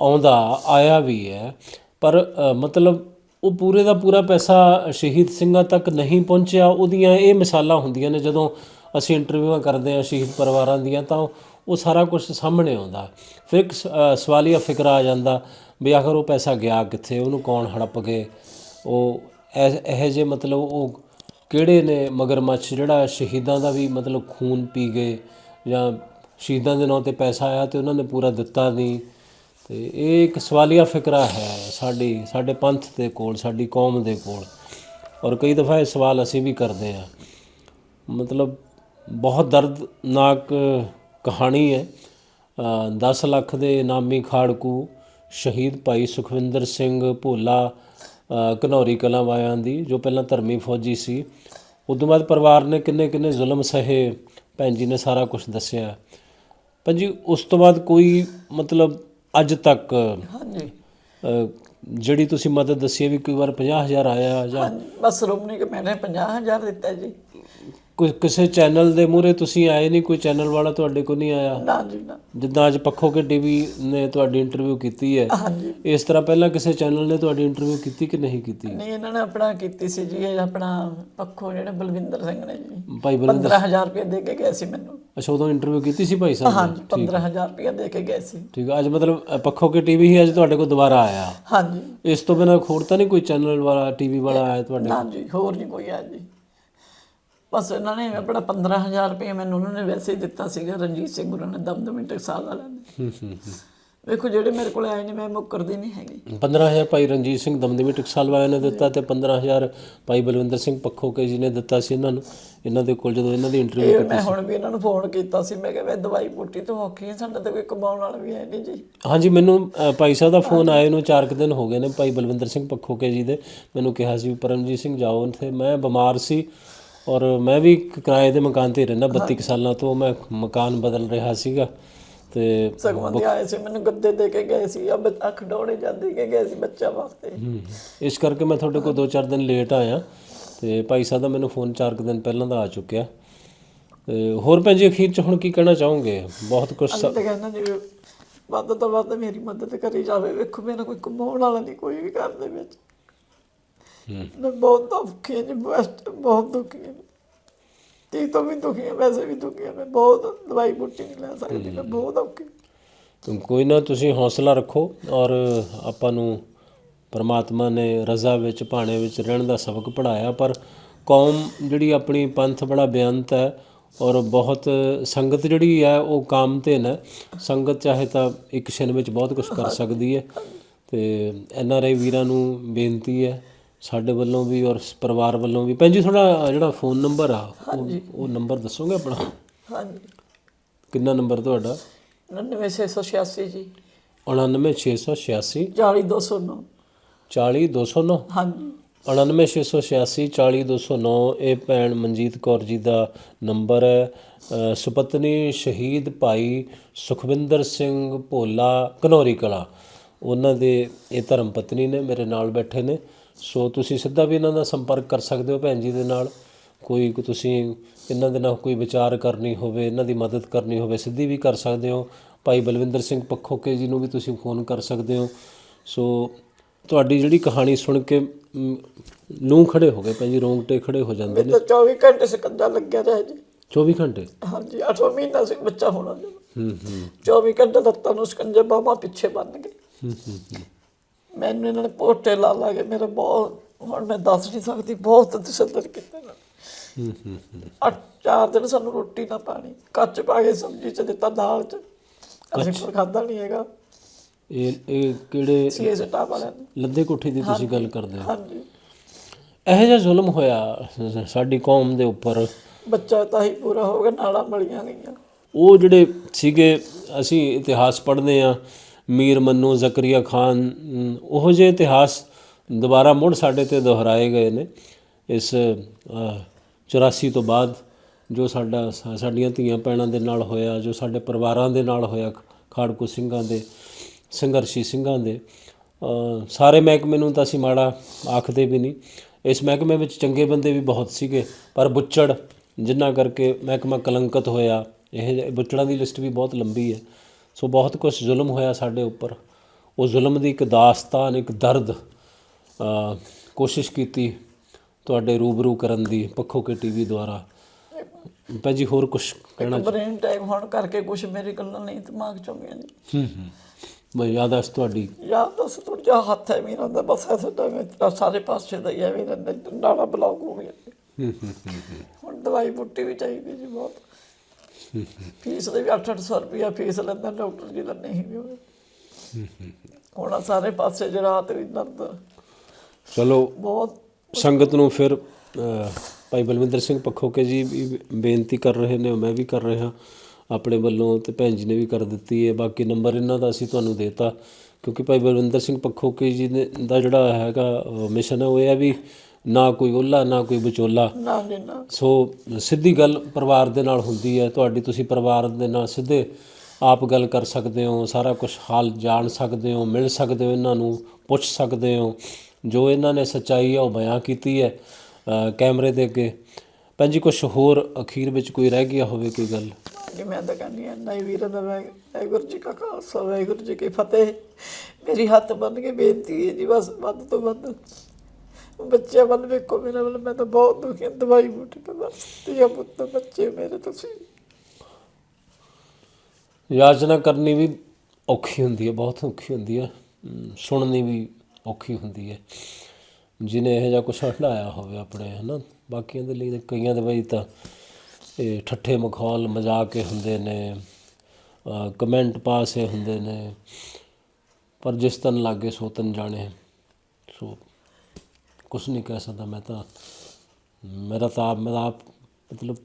ਆਉਂਦਾ, ਆਇਆ ਵੀ ਹੈ। ਪਰ ਮਤਲਬ ਉਹ ਪੂਰੇ ਦਾ ਪੂਰਾ ਪੈਸਾ ਸ਼ਹੀਦ ਸਿੰਘਾਂ ਤੱਕ ਨਹੀਂ ਪਹੁੰਚਿਆ ਉਹਦੀਆਂ ਇਹ ਮਿਸਾਲਾਂ ਹੁੰਦੀਆਂ ਨੇ ਜਦੋਂ ਅਸੀਂ ਇੰਟਰਵਿਊਆਂ ਕਰਦੇ ਹਾਂ ਸ਼ਹੀਦ ਪਰਿਵਾਰਾਂ ਦੀਆਂ ਤਾਂ ਉਹ ਸਾਰਾ ਕੁਝ ਸਾਹਮਣੇ ਆਉਂਦਾ। ਫਿਰ ਇੱਕ ਸ- ਅ, ਸਵਾਲੀਆ ਫਿਕਰ ਆ ਜਾਂਦਾ ਵੀ ਆਖਰ ਉਹ ਪੈਸਾ ਗਿਆ ਕਿੱਥੇ ਉਹਨੂੰ ਕੌਣ ਹੜਪ ਗਏ ਉਹ ਇਹ ਇਹੋ ਜਿਹੇ ਮਤਲਬ ਉਹ ਕਿਹੜੇ ਨੇ ਮਗਰਮੱਛ ਜਿਹੜਾ ਸ਼ਹੀਦਾਂ ਦਾ ਵੀ ਮਤਲਬ ਖੂਨ ਪੀ ਗਏ ਜਾਂ ਸ਼ਹੀਦਾਂ ਦੇ ਨਾਂ ਤੇ ਪੈਸਾ ਆਇਆ ਤੇ ਉਹਨਾਂ ਨੇ ਪੂਰਾ ਦਿੱਤਾ ਨਹੀਂ। ਤੇ ਇਹ ਇੱਕ ਸਵਾਲੀਆ ਫਿਕਰਾ ਹੈ ਸਾਡੀ ਸਾਡੇ ਪੰਥ ਦੇ ਕੋਲ ਸਾਡੀ ਕੌਮ ਦੇ ਕੋਲ। ਔਰ ਕਈ ਦਫਾ ਇਹ ਸਵਾਲ ਅਸੀਂ ਵੀ ਕਰਦੇ ਆ ਮਤਲਬ ਬਹੁਤ ਦਰਦਨਾਕ ਕਹਾਣੀ ਹੈ। ਅ, 10 ਲੱਖ ਦੇ ਇਨਾਮੀ ਖਾੜਕੂ ਸ਼ਹੀਦ ਭਾਈ ਸੁਖਵਿੰਦਰ ਸਿੰਘ ਭੋਲਾ ਅ, ਘਨੌਰੀ ਕਲਾਂ ਵਾਲਿਆਂ ਦੀ ਜੋ ਪਹਿਲਾਂ ਧਰਮੀ ਫੌਜੀ ਸੀ। ਉਦੋਂ ਬਾਅਦ ਪਰਿਵਾਰ ਨੇ ਕਿੰਨੇ ਕਿੰਨੇ ਜ਼ੁਲਮ ਸਹੇ ਭੈਣ ਜੀ ਨੇ ਸਾਰਾ ਕੁਝ ਦੱਸਿਆ। ਭੈਣ ਜੀ ਉਸ ਤੋਂ ਬਾਅਦ ਕੋਈ ਮਤਲਬ ਅੱਜ ਤੱਕ
ਹਾਂਜੀ।
ਜਿਹੜੀ ਤੁਸੀਂ ਮਦਦ ਦੱਸੀ ਹੈ ਵੀ ਕੋਈ ਵਾਰ 50000 ਆਇਆ ਜਾਂ
ਬਸ ਰੋਮਨੀ ਕਿ ਮੈਨੇ 50000 ਦਿੱਤਾ ਜੀ।
ਕੋਈ ਕਿਸੇ ਚੈਨਲ ਦੇ ਮੂਹਰੇ ਤੁਸੀਂ ਆਏ ਨਹੀਂ ਕੋਈ ਚੈਨਲ ਵਾਲਾ ਤੁਹਾਡੇ ਕੋਲ ਨਹੀਂ ਆਇਆ?
ਨਾ ਜੀ ਨਾ।
ਜਿੱਦਾਂ ਅੱਜ ਪੱਖੋ ਕੇ ਟੀਵੀ ਨੇ ਤੁਹਾਡੀ ਇੰਟਰਵਿਊ ਕੀਤੀ ਹੈ।
ਹਾਂਜੀ।
ਇਸ ਤਰ੍ਹਾਂ ਪਹਿਲਾਂ ਕਿਸੇ ਚੈਨਲ ਨੇ ਤੁਹਾਡੀ ਇੰਟਰਵਿਊ ਕੀਤੀ ਕਿ ਨਹੀਂ ਕੀਤੀ?
ਨਹੀਂ ਇਹਨਾਂ ਨੇ ਆਪਣਾ ਕੀਤੀ ਸੀ ਜੀ ਇਹ ਆਪਣਾ ਪੱਖੋ ਜਿਹੜੇ ਬਲਵਿੰਦਰ ਸਿੰਘ ਨੇ ਜੀ।
ਭਾਈ ਬਲਵਿੰਦਰ
15000 ਰੁਪਏ ਦੇ ਕੇ ਗਏ ਸੀ ਮੈਨੂੰ।
ਅੱਛਾ ਉਦੋਂ ਇੰਟਰਵਿਊ ਕੀਤੀ ਸੀ ਭਾਈ ਸਾਹਿਬ ਨੇ?
ਹਾਂਜੀ 15000 ਰੁਪਏ ਦੇ ਕੇ ਗਏ ਸੀ।
ਠੀਕ ਹੈ ਅੱਜ ਮਤਲਬ ਪੱਖੋ ਕੇ ਟੀਵੀ ਹੀ ਅੱਜ ਤੁਹਾਡੇ ਕੋਲ ਦੁਬਾਰਾ ਆਇਆ।
ਹਾਂਜੀ।
ਇਸ ਤੋਂ ਬਿਨਾਂ ਹੋਰ ਤਾਂ ਨਹੀਂ ਕੋਈ ਚੈਨਲ ਵਾਲਾ ਟੀਵੀ ਵਾਲਾ ਆਇਆ ਤੁਹਾਡੇ
ਨਾ ਜੀ ਹੋਰ ਨਹੀਂ ਕੋਈ ਆ ਜੀ। ਬਸ ਇਹਨਾਂ ਨੇ ਆਪਣਾ 15000 ਰੁਪਏ ਮੈਨੂੰ ਉਹਨਾਂ ਨੇ ਵੈਸੇ ਹੀ ਦਿੱਤਾ ਸੀਗਾ ਰਣਜੀਤ ਸਿੰਘ ਗੁਰੂ ਨੇ ਦਮਦਮੀ ਟਕਸਾਲ ਵਾਲਿਆਂ ਨੇ।
ਹੂੰ ਹੂੰ ਹੂੰ।
ਵੇਖੋ ਜਿਹੜੇ ਮੇਰੇ ਕੋਲ ਆਏ ਨੇ ਮੈਂ ਮੁੱਕਰਦੀ ਨਹੀਂ ਹੈਗੀ।
15000 ਭਾਈ ਰਣਜੀਤ ਸਿੰਘ ਦਮਦਮੀ ਟਕਸਾਲ ਵਾਲਿਆਂ ਨੇ ਦਿੱਤਾ ਤੇ 15000 ਭਾਈ ਬਲਵਿੰਦਰ ਸਿੰਘ ਪੱਖੋਕੇ ਜੀ ਨੇ ਦਿੱਤਾ ਸੀ ਇਹਨਾਂ ਨੂੰ। ਇਹਨਾਂ ਦੇ ਕੋਲ ਜਦੋਂ ਇਹਨਾਂ ਦੀ ਇੰਟਰਵਿਊ
ਇਹ ਮੈਂ ਹੁਣ ਵੀ ਇਹਨਾਂ ਨੂੰ ਫੋਨ ਕੀਤਾ ਸੀ ਮੈਂ ਕਿਹਾ ਮੈਂ ਦਵਾਈ ਬੂਟੀ ਤੋਂ ਔਖੀ ਹਾਂ ਸਾਡਾ ਤਾਂ ਕੋਈ ਕਮਾਉਣ ਵਾਲਾ ਵੀ ਹੈ ਨਹੀਂ ਜੀ।
ਹਾਂਜੀ ਮੈਨੂੰ ਭਾਈ ਸਾਹਿਬ ਦਾ ਫੋਨ ਆਏ ਨੂੰ 4 ਕੁ ਦਿਨ ਹੋ ਗਏ ਨੇ ਭਾਈ ਬਲਵਿੰਦਰ ਸਿੰਘ ਪੱਖੋਕੇ ਜੀ ਦੇ। ਮੈਨੂੰ ਕਿਹਾ ਸੀ ਪਰਮਜੀਤ ਸਿੰਘ ਜਾਓ ਉੱਥੇ। ਮੈਂ ਬਿਮਾਰ ਸੀ। ਔਰ ਮੈਂ ਵੀ ਇੱਕ ਕਿਰਾਏ ਦੇ ਮਕਾਨ ਤੇ ਰਹਿਣਾ 32 ਕੁ ਸਾਲਾਂ ਤੋਂ ਮੈਂ ਮਕਾਨ ਬਦਲ ਰਿਹਾ ਸੀਗਾ ਤੇ
ਸਗੋਂ ਦੇ ਆਏ ਸੀ ਮੈਨੂੰ ਗੱਦੇ ਦੇ ਕੇ ਗਏ ਸੀ ਅਬ ਅੱਖ ਡੋੜੇ ਜਾਂਦੀ ਕੇ ਗਏ ਸੀ ਬੱਚਾ ਵਾਸਤੇ।
ਹਮ, ਇਸ ਕਰਕੇ ਮੈਂ ਤੁਹਾਡੇ ਕੋਲ 2-4 ਦਿਨ ਲੇਟ ਆਇਆ ਤੇ ਭਾਈ ਸਾਹਿਬ ਦਾ ਮੈਨੂੰ ਫੋਨ 4 ਕੁ ਦਿਨ ਪਹਿਲਾਂ ਦਾ ਆ ਚੁੱਕਿਆ। ਤੇ ਹੋਰ ਭੈਣ ਜੀ ਅਖੀਰ ਚ ਹੁਣ ਕੀ ਕਹਿਣਾ ਚਾਹੋਗੇ? ਬਹੁਤ ਕੁਝ
ਅਸੀਂ ਤਾਂ ਕਹਿੰਦਾ ਜੀ ਵੱਧ ਤੋਂ ਵੱਧ ਮੇਰੀ ਮਦਦ ਕਰੀ ਜਾਵੇ ਵੇਖੋ ਮੇਰਾ ਕੋਈ ਕਮਾਉਣ ਵਾਲਾ ਨਹੀਂ ਕੋਈ ਵੀ ਘਰ ਦੇ ਵਿੱਚ। ਬਹੁਤ ਦੁਖੀ ਹਾਂ ਜੀ ਬਹੁਤ ਬਹੁਤ ਦੁਖੀ ਹਾਂ ਤੀ ਤੋਂ ਵੀ ਦੁਖੀ ਹਾਂ ਵੈਸੇ ਵੀ ਦੁਖੀ ਹਾਂ। ਮੈਂ ਬਹੁਤ ਦਵਾਈ ਬੂਟੀ ਨਹੀਂ ਲੈ ਸਕਦੀ ਮੈਂ ਬਹੁਤ ਔਖੀ
ਕੋਈ ਨਾ ਤੁਸੀਂ ਹੌਸਲਾ ਰੱਖੋ ਔਰ ਆਪਾਂ ਨੂੰ ਪਰਮਾਤਮਾ ਨੇ ਰਜ਼ਾ ਵਿੱਚ ਭਾਣੇ ਵਿੱਚ ਰਹਿਣ ਦਾ ਸਬਕ ਪੜਾਇਆ ਪਰ ਕੌਮ ਜਿਹੜੀ ਆਪਣੀ ਪੰਥ ਬੜਾ ਬੇਅੰਤ ਹੈ ਔਰ ਬਹੁਤ ਸੰਗਤ ਜਿਹੜੀ ਹੈ ਉਹ ਕਾਮਤੇਨ ਹੈ। ਸੰਗਤ ਚਾਹੇ ਤਾਂ ਇੱਕ ਛਿਨ ਵਿੱਚ ਬਹੁਤ ਕੁਝ ਕਰ ਸਕਦੀ ਹੈ ਤੇ ਐਨ ਆਰ ਆਈ ਵੀਰਾਂ ਨੂੰ ਬੇਨਤੀ ਹੈ ਸਾਡੇ ਵੱਲੋਂ ਵੀ ਔਰ ਪਰਿਵਾਰ ਵੱਲੋਂ ਵੀ। ਭੈਣ ਜੀ ਤੁਹਾਡਾ ਜਿਹੜਾ ਫੋਨ ਨੰਬਰ ਆ ਉਹ ਉਹ ਨੰਬਰ ਦੱਸੋਗੇ ਆਪਣਾ?
ਹਾਂਜੀ।
ਕਿੰਨਾ ਨੰਬਰ ਤੁਹਾਡਾ?
99686 ਜੀ।
99686
40209
40209
ਹਾਂਜੀ।
99686 40209 ਇਹ ਭੈਣ ਮਨਜੀਤ ਕੌਰ ਜੀ ਦਾ ਨੰਬਰ ਹੈ। ਅ, ਸੁਪਤਨੀ ਸ਼ਹੀਦ ਭਾਈ ਸੁਖਵਿੰਦਰ ਸਿੰਘ ਭੋਲਾ ਘਨੌਰੀ ਕਲਾ। ਉਹਨਾਂ ਦੇ ਇਹ ਧਰਮ ਪਤਨੀ ਨੇ ਮੇਰੇ ਨਾਲ ਬੈਠੇ ਨੇ। ਸੋ ਤੁਸੀਂ ਸਿੱਧਾ ਵੀ ਇਹਨਾਂ ਦਾ ਸੰਪਰਕ ਕਰ ਸਕਦੇ ਹੋ ਭੈਣ ਜੀ ਦੇ ਨਾਲ। ਕੋਈ ਤੁਸੀਂ ਇਹਨਾਂ ਦੇ ਨਾਲ ਕੋਈ ਵਿਚਾਰ ਕਰਨੀ ਹੋਵੇ ਇਹਨਾਂ ਦੀ ਮਦਦ ਕਰਨੀ ਹੋਵੇ ਸਿੱਧੀ ਵੀ ਕਰ ਸਕਦੇ ਹੋ। ਭਾਈ ਬਲਵਿੰਦਰ ਸਿੰਘ ਪੱਖੋਕੇ ਜੀ ਨੂੰ ਵੀ ਤੁਸੀਂ ਫੋਨ ਕਰ ਸਕਦੇ ਹੋ। ਸੋ ਤੁਹਾਡੀ ਜਿਹੜੀ ਕਹਾਣੀ ਸੁਣ ਕੇ ਲੂੰ ਖੜੇ ਹੋ ਗਏ ਭੈਣ ਜੀ ਰੋਂਗਟੇ ਖੜੇ ਹੋ ਜਾਂਦੇ ਨੇ
ਮੈਂ ਤਾਂ 24 ਘੰਟੇ ਸਕੰਜਾ ਲੱਗਿਆ ਰਿਹਾ ਜੀ।
24 ਘੰਟੇ?
ਹਾਂਜੀ 8 ਮਹੀਨਾ ਸੀ ਬੱਚਾ ਹੋਣਾ ਜੀ।
ਹੂੰ ਹੂੰ।
24 ਘੰਟੇ ਲੱਤਾਂ ਨੂੰ ਸਕੰਜੇ ਬਾਹਾਂ ਪਿੱਛੇ ਬੰਨ ਗਏ।
ਹੂੰ, ਹੂੰ।
ਮੈਨੂੰ ਇਹਨਾਂ ਨੇ ਪੋਟੇ ਲਾ ਲਾ ਕੇ ਮੇਰਾ ਬਹੁਤ ਹੁਣ ਮੈਂ ਦੱਸ ਨਹੀਂ ਸਕਦੀ ਬਹੁਤ ਤਸੱਦਰ ਕੀਤਾ ਇਹਨਾਂ ਨੇ।
ਹੂੰ ਹੂੰ
ਚਾਰ ਦਿਨ ਸਾਨੂੰ ਰੋਟੀ ਨਾ ਪਾਣੀ ਕੱਚ ਪਾ ਕੇ ਸਬਜ਼ੀ ਚ ਦਿੱਤਾ ਦਾਲ ਚ। ਅਸੀਂ ਕੋਈ ਖਾਦਾ ਨਹੀਂ ਹੈਗਾ।
ਇਹ ਇਹ ਕਿਹੜੇ
ਸੀਏ ਸਟਾਫ ਵਾਲਿਆਂ
ਲੱਦੇ ਕੋਠੀ ਦੀ ਤੁਸੀਂ ਗੱਲ ਕਰਦੇ ਹੋ?
ਹਾਂਜੀ।
ਇਹੋ ਜਿਹਾ ਜ਼ੁਲਮ ਹੋਇਆ ਸਾਡੀ ਕੌਮ ਦੇ ਉੱਪਰ।
ਬੱਚਾ ਤਾਂ ਹੀ ਪੂਰਾ ਹੋ ਗਿਆ ਨਾਲਾਂ ਮਲੀਆਂ ਗਈਆਂ।
ਉਹ ਜਿਹੜੇ ਸੀਗੇ ਅਸੀਂ ਇਤਿਹਾਸ ਪੜ੍ਹਦੇ ਆ ਮੀਰ ਮੰਨੂ ਜ਼ਕਰੀਆ ਖਾਨ ਅਮ, ਉਹੋ ਜਿਹੇ ਇਤਿਹਾਸ ਦੁਬਾਰਾ ਮੁੜ ਸਾਡੇ ਤੇ ਦੁਹਰਾਏ ਗਏ ਨੇ ਇਸ ਅ, 84 ਤੋਂ ਬਾਅਦ ਜੋ ਸਾਡਾ ਸਾਡੀਆਂ ਧੀਆਂ ਭੈਣਾਂ ਦੇ ਨਾਲ ਹੋਇਆ ਜੋ ਸਾਡੇ ਪਰਿਵਾਰਾਂ ਦੇ ਨਾਲ ਹੋਇਆ ਖਾੜਕੂ ਸਿੰਘਾਂ ਦੇ ਸੰਘਰਸ਼ੀ ਸਿੰਘਾਂ ਦੇ ਸਾਰੇ ਮਹਿਕਮੇ ਨੂੰ ਤਾਂ ਅਸੀਂ ਮਾੜਾ ਆਖਦੇ ਵੀ ਨਹੀਂ। ਇਸ ਮਹਿਕਮੇ ਵਿੱਚ ਚੰਗੇ ਬੰਦੇ ਵੀ ਬਹੁਤ ਸੀਗੇ ਪਰ ਬੁੱਚੜ ਜਿਨ੍ਹਾਂ ਕਰਕੇ ਮਹਿਕਮਾ ਕਲੰਕਤ ਹੋਇਆ ਇਹ ਬੁੱਚੜਾਂ ਦੀ ਲਿਸਟ ਵੀ ਬਹੁਤ ਲੰਬੀ ਹੈ। ਸੋ ਬਹੁਤ ਕੁਝ ਜ਼ੁਲਮ ਹੋਇਆ ਸਾਡੇ ਉੱਪਰ। ਉਹ ਜ਼ੁਲਮ ਦੀ ਇੱਕ ਦਾਸਤਾਨ ਇੱਕ ਦਰਦ ਕੋਸ਼ਿਸ਼ ਕੀਤੀ ਤੁਹਾਡੇ ਰੂਬਰੂ ਕਰਨ ਦੀ ਪੱਖੋ ਕੇ ਟੀਵੀ ਦੁਆਰਾ। ਭੈਣ ਜੀ ਹੋਰ ਕੁਝ ਕਹਿਣਾ
ਬ੍ਰੇਨ ਟੈਕ ਹੋਣ ਕਰਕੇ ਕੁਝ ਮੇਰੇ ਗੱਲਾਂ ਨਹੀਂ ਦਿਮਾਗ ਚੋਂ ਗਈਆਂ ਜੀ
ਹੂੰ ਹੂੰ। ਮੈਂ ਯਾਦਾਸ਼ ਤੁਹਾਡੀ।
ਯਾਰ ਦੱਸ ਤੁਰ ਜਾ ਹੱਥ ਹੈ ਮੇਰਾ ਦਾ ਬਸ ਐਸਾ ਤਾਂ ਮੈਂ ਤੇਰਾ ਸਾਰੇ ਪਾਸੇ ਦਾ ਹੀ ਹੈ ਮੇਰਾ ਨਾਲਾ ਬਲੌਕ ਹੋ ਗਿਆ।
ਹੂੰ ਹੂੰ ਹੂੰ
ਹੁਣ ਦਵਾਈ ਬੁੱਟੀ ਵੀ ਚਾਹੀਦੀ ਜੀ ਬਹੁਤ। ਫੀਸ ਦੇ ਵੀ 8-800 ਰੁਪਇਆ ਫੀਸ ਲੈਂਦਾ ਡਾਕਟਰ ਜੀ ਦਾ ਨਹੀਂ ਵੀ ਹੁਣ ਸਾਰੇ ਪਾਸੇ ਜਿਹੜਾ ਤੇ ਵੀ ਦਰਦ।
ਚਲੋ
ਬਹੁਤ
ਸੰਗਤ ਨੂੰ ਫਿਰ ਭਾਈ ਬਲਵਿੰਦਰ ਸਿੰਘ ਪੱਖੋਕੇ ਜੀ ਵੀ ਬੇਨਤੀ ਕਰ ਰਹੇ ਨੇ ਮੈਂ ਵੀ ਕਰ ਰਿਹਾ। ਆਪਣੇ ਵੱਲੋਂ ਤੇ ਭੈਣ ਜੀ ਨੇ ਵੀ ਕਰ ਦਿੱਤੀ ਹੈ। ਬਾਕੀ ਨੰਬਰ ਇਹਨਾਂ ਦਾ ਅਸੀਂ ਤੁਹਾਨੂੰ ਦੇਤਾ। ਕਿਉਂਕਿ ਭਾਈ ਬਲਵਿੰਦਰ ਸਿੰਘ ਪੱਖੋਕੇ ਜੀ ਨੇ ਦਾ ਜਿਹੜਾ ਹੈਗਾ ਮਿਸ਼ਨ ਹੈ ਉਹ ਹੈ ਵੀ ਨਾ ਕੋਈ ਓਲਾ ਨਾ ਕੋਈ ਵਿਚੋਲਾ।
ਨਾ ਜੀ ਨਾ।
ਸੋ ਸਿੱਧੀ ਗੱਲ ਪਰਿਵਾਰ ਦੇ ਨਾਲ ਹੁੰਦੀ ਹੈ। ਤੁਹਾਡੀ ਤੁਸੀਂ ਪਰਿਵਾਰ ਦੇ ਨਾਲ ਸਿੱਧੇ ਆਪ ਗੱਲ ਕਰ ਸਕਦੇ ਹੋ ਸਾਰਾ ਕੁਝ ਹਾਲ ਜਾਣ ਸਕਦੇ ਹੋ ਮਿਲ ਸਕਦੇ ਹੋ ਇਹਨਾਂ ਨੂੰ ਪੁੱਛ ਸਕਦੇ ਹੋ। ਜੋ ਇਹਨਾਂ ਨੇ ਸੱਚਾਈ ਹੈ ਉਹ ਬਿਆਨ ਕੀਤੀ ਹੈ ਕੈਮਰੇ ਦੇ ਅੱਗੇ। ਭੈਣ ਜੀ ਕੁਝ ਹੋਰ ਅਖੀਰ ਵਿੱਚ ਕੋਈ ਰਹਿ ਗਿਆ ਹੋਵੇ ਕੋਈ ਗੱਲ?
ਕਿ ਮੈਂ ਤਾਂ ਕਹਿੰਦੀ ਹਾਂ ਨਹੀਂ ਵੀਰ ਦਾ ਮੈਂ ਵਾਹਿਗੁਰੂ ਜੀ ਕਾ ਖਾਲਸਾ ਵਾਹਿਗੁਰੂ ਜੀ ਕੀ ਫਤਿਹ। ਮੇਰੀ ਹੱਥ ਬੰਨ ਕੇ ਬੇਨਤੀ ਹੈ ਜੀ ਬਸ ਵੱਧ ਤੋਂ ਵੱਧ। ਬੱਚਿਆਂ ਵੱਲ ਵੇਖੋ ਮੇਰੇ ਵੱਲ ਮੈਂ ਤਾਂ ਬਹੁਤ ਦੁਖੀ ਹਾਂ ਦਵਾਈ ਬੂਟੀ ਤੋਂ ਬਸ ਧੀਆ ਪੁੱਤ ਬੱਚੇ ਮੇਰੇ ਤੁਸੀਂ।
ਯਾਚਨਾ ਕਰਨੀ ਵੀ ਔਖੀ ਹੁੰਦੀ ਹੈ ਬਹੁਤ ਔਖੀ ਹੁੰਦੀ ਹੈ ਅਮ, ਸੁਣਨੀ ਵੀ ਔਖੀ ਹੁੰਦੀ ਹੈ। ਜਿਨੇ ਇਹ ਜਿਹਾ ਕੁਛ ਹਟਾਇਆ ਹੋਵੇ ਆਪਣੇ ਹਨਾ ਬਾਕੀਆਂ ਦੇ ਲਈ ਤਾਂ ਕਈਆਂ ਦੇ ਲਈ ਤਾਂ ਇਹ ਠੱਠੇ ਮਖੌਲ ਮਜ਼ਾਕ ਹੀ ਹੁੰਦੇ ਨੇ ਅ, ਕਮੈਂਟ ਪਾਸੇ ਹੁੰਦੇ ਨੇ ਪਰ ਜਿਸ ਤਨ ਲਾਗੇ ਸੋ ਤਨ ਜਾਣੇ ਸੋ ਕੁਛ ਨਹੀਂ ਕਹਿ ਸਕਦਾ ਮੈਂ ਤਾਂ। ਮੇਰਾ ਤਾਂ ਆਪ ਮੇਰਾ ਆਪ ਮਤਲਬ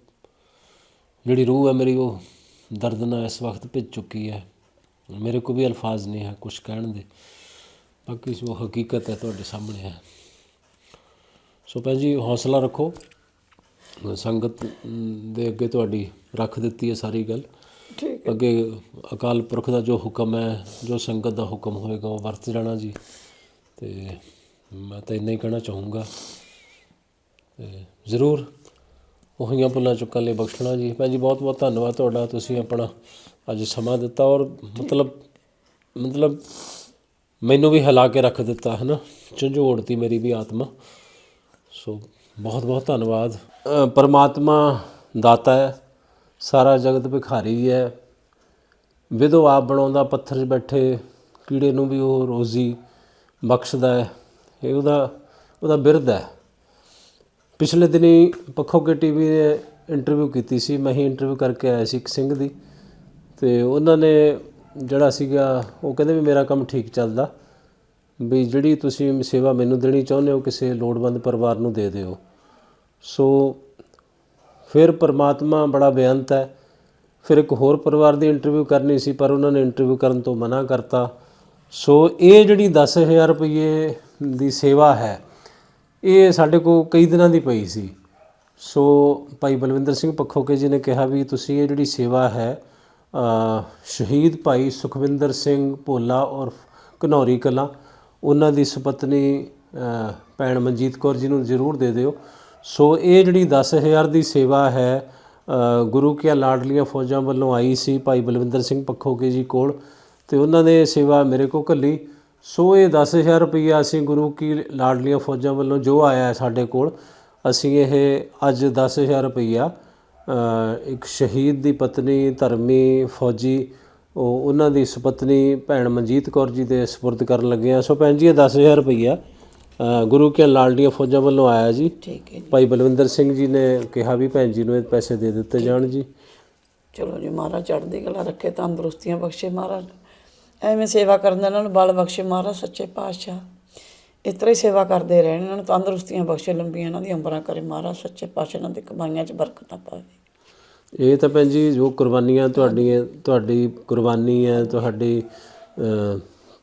ਜਿਹੜੀ ਰੂਹ ਹੈ ਮੇਰੀ ਉਹ ਦਰਦ ਨਾਲ ਇਸ ਵਕਤ ਭਿੱਜ ਚੁੱਕੀ ਹੈ। ਮੇਰੇ ਕੋਲ ਵੀ ਅਲਫਾਜ਼ ਨਹੀਂ ਹੈ ਕੁਝ ਕਹਿਣ ਦੇ। ਬਾਕੀ ਜੋ ਹਕੀਕਤ ਹੈ ਤੁਹਾਡੇ ਸਾਹਮਣੇ ਹੈ। ਸੋ ਭੈਣ ਜੀ ਹੌਸਲਾ ਰੱਖੋ। ਸੰਗਤ ਅਮ, ਦੇ ਅੱਗੇ ਤੁਹਾਡੀ ਰੱਖ ਦਿੱਤੀ ਹੈ ਸਾਰੀ ਗੱਲ।
ਠੀਕ
ਅੱਗੇ ਅਕਾਲ ਪੁਰਖ ਦਾ ਜੋ ਹੁਕਮ ਹੈ ਜੋ ਸੰਗਤ ਦਾ ਹੁਕਮ ਹੋਏਗਾ ਉਹ ਵਰਤ ਜਾਣਾ ਜੀ। ਤੇ ਮੈਂ ਤਾਂ ਇੰਨਾ ਹੀ ਕਹਿਣਾ ਚਾਹੂੰਗਾ। ਤੇ ਜ਼ਰੂਰ ਉਹੀਆਂ ਭੁੱਲਾਂ ਚੁੱਕਣ ਲਈ ਬਖਸ਼ਣਾ ਜੀ। ਭੈਣ ਜੀ ਬਹੁਤ ਬਹੁਤ ਧੰਨਵਾਦ ਤੁਹਾਡਾ। ਤੁਸੀਂ ਆਪਣਾ ਅੱਜ ਸਮਾਂ ਦਿੱਤਾ ਔਰ ਮਤਲਬ ਮਤਲਬ ਮੈਨੂੰ ਵੀ ਹਿਲਾ ਕੇ ਰੱਖ ਦਿੱਤਾ ਹੈ ਨਾ ਝੰਜੋੜਤੀ ਮੇਰੀ ਵੀ ਆਤਮਾ। ਸੋ ਬਹੁਤ ਬਹੁਤ ਧੰਨਵਾਦ ਪਰਮਾਤਮਾ ਦਾਤਾ ਹੈ, ਸਾਰਾ ਜਗਤ ਭਿਖਾਰੀ ਹੈ। ਵਿਧੋ ਆਪ ਬਣਾਉਂਦਾ ਪੱਥਰ 'ਚ ਬੈਠੇ, ਕੀੜੇ ਨੂੰ ਵੀ ਉਹ ਰੋਜ਼ੀ ਬਖਸ਼ਦਾ ਹੈ। ਇਹ ਉਹਦਾ ਉਹਦਾ ਬਿਰਧ ਹੈ। ਪਿਛਲੇ ਦਿਨੀ ਪੱਖੋ ਕੇ ਟੀਵੀ ਨੇ ਇੰਟਰਵਿਊ ਕੀਤੀ ਸੀ। ਮੈਂ ਹੀ ਇੰਟਰਵਿਊ ਕਰਕੇ ਆਇਆ ਸੀ ਇੱਕ ਸਿੰਘ ਦੀ। ਤੇ ਉਹਨਾਂ ਨੇ ਜਿਹੜਾ ਸੀਗਾ, ਉਹ ਕਹਿੰਦੇ ਵੀ ਮੇਰਾ ਕੰਮ ਠੀਕ ਚੱਲਦਾ। ਵੀ ਜਿਹੜੀ ਤੁਸੀਂ ਸੇਵਾ ਮੈਨੂੰ ਦੇਣੀ ਚਾਹੁੰਦੇ ਹੋ, ਕਿਸੇ ਲੋੜਵੰਦ ਪਰਿਵਾਰ ਨੂੰ ਦੇ ਦਿਓ। ਸੋ ਫਿਰ ਪਰਮਾਤਮਾ ਬੜਾ ਬੇਅੰਤ ਹੈ। ਫਿਰ ਇੱਕ ਹੋਰ ਪਰਿਵਾਰ ਦੀ ਇੰਟਰਵਿਊ ਕਰਨੀ ਸੀ, ਪਰ ਉਹਨਾਂ ਨੇ ਇੰਟਰਵਿਊ ਕਰਨ ਤੋਂ ਮਨਾ ਕਰਤਾ। ਸੋ ਇਹ ਜਿਹੜੀ 10000 ਰੁਪਏ ਦੀ ਸੇਵਾ ਹੈ। ਇਹ ਸਾਡੇ ਕੋਲ ਕਈ ਦਿਨਾਂ ਦੀ ਪਈ ਸੀ। ਸੋ ਭਾਈ ਬਲਵਿੰਦਰ ਸਿੰਘ ਪੱਖੋਕੇ ਜੀ ਨੇ ਕਿਹਾ ਵੀ ਤੁਸੀਂ ਇਹ ਜਿਹੜੀ ਸੇਵਾ ਹੈ ਸ਼ਹੀਦ ਭਾਈ ਸੁਖਵਿੰਦਰ ਸਿੰਘ ਭੋਲਾ ਔਰ ਘਨੌਰੀ ਕਲਾਂ, ਉਹਨਾਂ ਦੀ ਸੁਪਤਨੀ ਭੈਣ ਮਨਜੀਤ ਕੌਰ ਜੀ ਨੂੰ ਜ਼ਰੂਰ ਦੇ ਦਿਓ। ਸੋ ਇਹ ਜਿਹੜੀ 10000 ਦੀ ਸੇਵਾ ਹੈ ਗੁਰੂ ਕੀਆਂ ਲਾਡਲੀਆਂ ਫੌਜਾਂ ਵੱਲੋਂ ਆਈ ਸੀ ਭਾਈ ਬਲਵਿੰਦਰ ਸਿੰਘ ਪੱਖੋਕੇ ਜੀ ਕੋਲ, ਤੇ ਉਹਨਾਂ ਨੇ ਸੇਵਾ ਮੇਰੇ ਕੋਲ ਘੱਲੀ। ਸੋ ਇਹ 10000 ਰੁਪਈਆ ਅਸੀਂ ਗੁਰੂ ਕੀ ਲਾਡਲੀਆਂ ਫੌਜਾਂ ਵੱਲੋਂ ਜੋ ਆਇਆ ਹੈ ਸਾਡੇ ਕੋਲ ਅਸੀਂ ਇਹ ਅੱਜ 10000 ਰੁਪਈਆ ਅ, ਇੱਕ ਸ਼ਹੀਦ ਦੀ ਪਤਨੀ ਧਰਮੀ ਫੌਜੀ ਉਹ ਉਹਨਾਂ ਦੀ ਸੁਪਤਨੀ ਭੈਣ ਮਨਜੀਤ ਕੌਰ ਜੀ ਦੇ ਸਪੁਰਦ ਕਰਨ ਲੱਗੇ ਆ ਸੋ ਭੈਣ ਜੀ ਇਹ 10000 ਰੁਪਈਆ ਅ, ਗੁਰੂ ਕੇ ਲਾਡਲੀਆਂ ਫੌਜਾਂ ਵੱਲੋਂ ਆਇਆ ਜੀ।
ਠੀਕ ਹੈ।
ਭਾਈ ਬਲਵਿੰਦਰ ਸਿੰਘ ਜੀ ਨੇ ਕਿਹਾ ਵੀ ਭੈਣ ਜੀ ਨੂੰ ਇਹ ਪੈਸੇ ਦੇ ਦਿੱਤੇ ਜਾਣ ਜੀ।
ਚਲੋ ਜੀ ਮਹਾਰਾਜ ਚੜ੍ਹਦੀ ਕਲਾ ਰੱਖੇ ਤੰਦਰੁਸਤੀਆਂ ਬਖਸ਼ੇ ਮਹਾਰਾਜ। ਐਵੇਂ ਸੇਵਾ ਕਰਨ ਦਾ ਇਹਨਾਂ ਨੂੰ ਬਲ ਬਖਸ਼ੇ ਮਹਾਰਾਜ ਸੱਚੇ ਪਾਤਸ਼ਾਹ। ਇਸ ਤਰ੍ਹਾਂ ਹੀ ਸੇਵਾ ਕਰਦੇ ਰਹਿਣ ਇਹਨਾਂ ਨੂੰ ਤੰਦਰੁਸਤੀਆਂ ਬਖਸ਼ੇ ਲੰਬੀਆਂ ਇਹਨਾਂ ਦੀਆਂ ਉਮਰਾਂ ਕਰੇ ਮਹਾਰਾਜ ਸੱਚੇ ਪਾਤਸ਼ਾਹ ਇਹਨਾਂ ਦੀ ਕਮਾਈਆਂ 'ਚ ਬਰਕਤਾਂ ਪਾਵੇ।
ਇਹ ਤਾਂ ਭੈਣ ਜੀ ਜੋ ਕੁਰਬਾਨੀਆਂ ਤੁਹਾਡੀਆਂ ਤੁਹਾਡੀ ਕੁਰਬਾਨੀ ਹੈ ਤੁਹਾਡੀ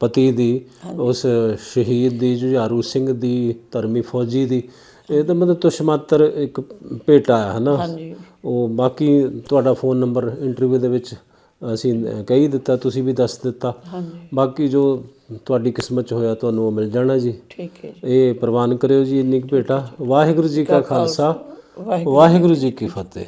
ਪਤੀ ਦੀ ਉਸ ਸ਼ਹੀਦ ਦੀ ਜੁਝਾਰੂ ਸਿੰਘ ਦੀ ਧਰਮੀ ਫੌਜੀ ਦੀ ਇਹ ਤਾਂ ਮਤਲਬ ਤੁਸ਼ਮਾਤਰ ਇੱਕ ਭੇਟਾ ਹੈ ਹਨਾ?
ਹਾਂਜੀ।
ਉਹ ਬਾਕੀ ਤੁਹਾਡਾ ਫੋਨ ਨੰਬਰ ਇੰਟਰਵਿਊ ਦੇ ਵਿੱਚ ਅਸੀਂ ਕਹੀ ਦਿੱਤਾ ਤੁਸੀਂ ਵੀ ਦੱਸ ਦਿੱਤਾ।
ਹਾਂਜੀ।
ਬਾਕੀ ਜੋ ਤੁਹਾਡੀ ਕਿਸਮਤ ਚ ਹੋਇਆ ਤੁਹਾਨੂੰ ਉਹ ਮਿਲ ਜਾਣਾ ਜੀ।
ਠੀਕ ਹੈ ਜੀ।
ਇਹ ਪ੍ਰਵਾਨ ਕਰਿਓ ਜੀ ਇੰਨੀ ਕੁ ਭੇਟਾ। ਵਾਹਿਗੁਰੂ ਜੀ ਕਾ ਖਾਲਸਾ। ਵਾਹਿਗੁਰੂ ਜੀ ਕੀ ਫਤਿਹ।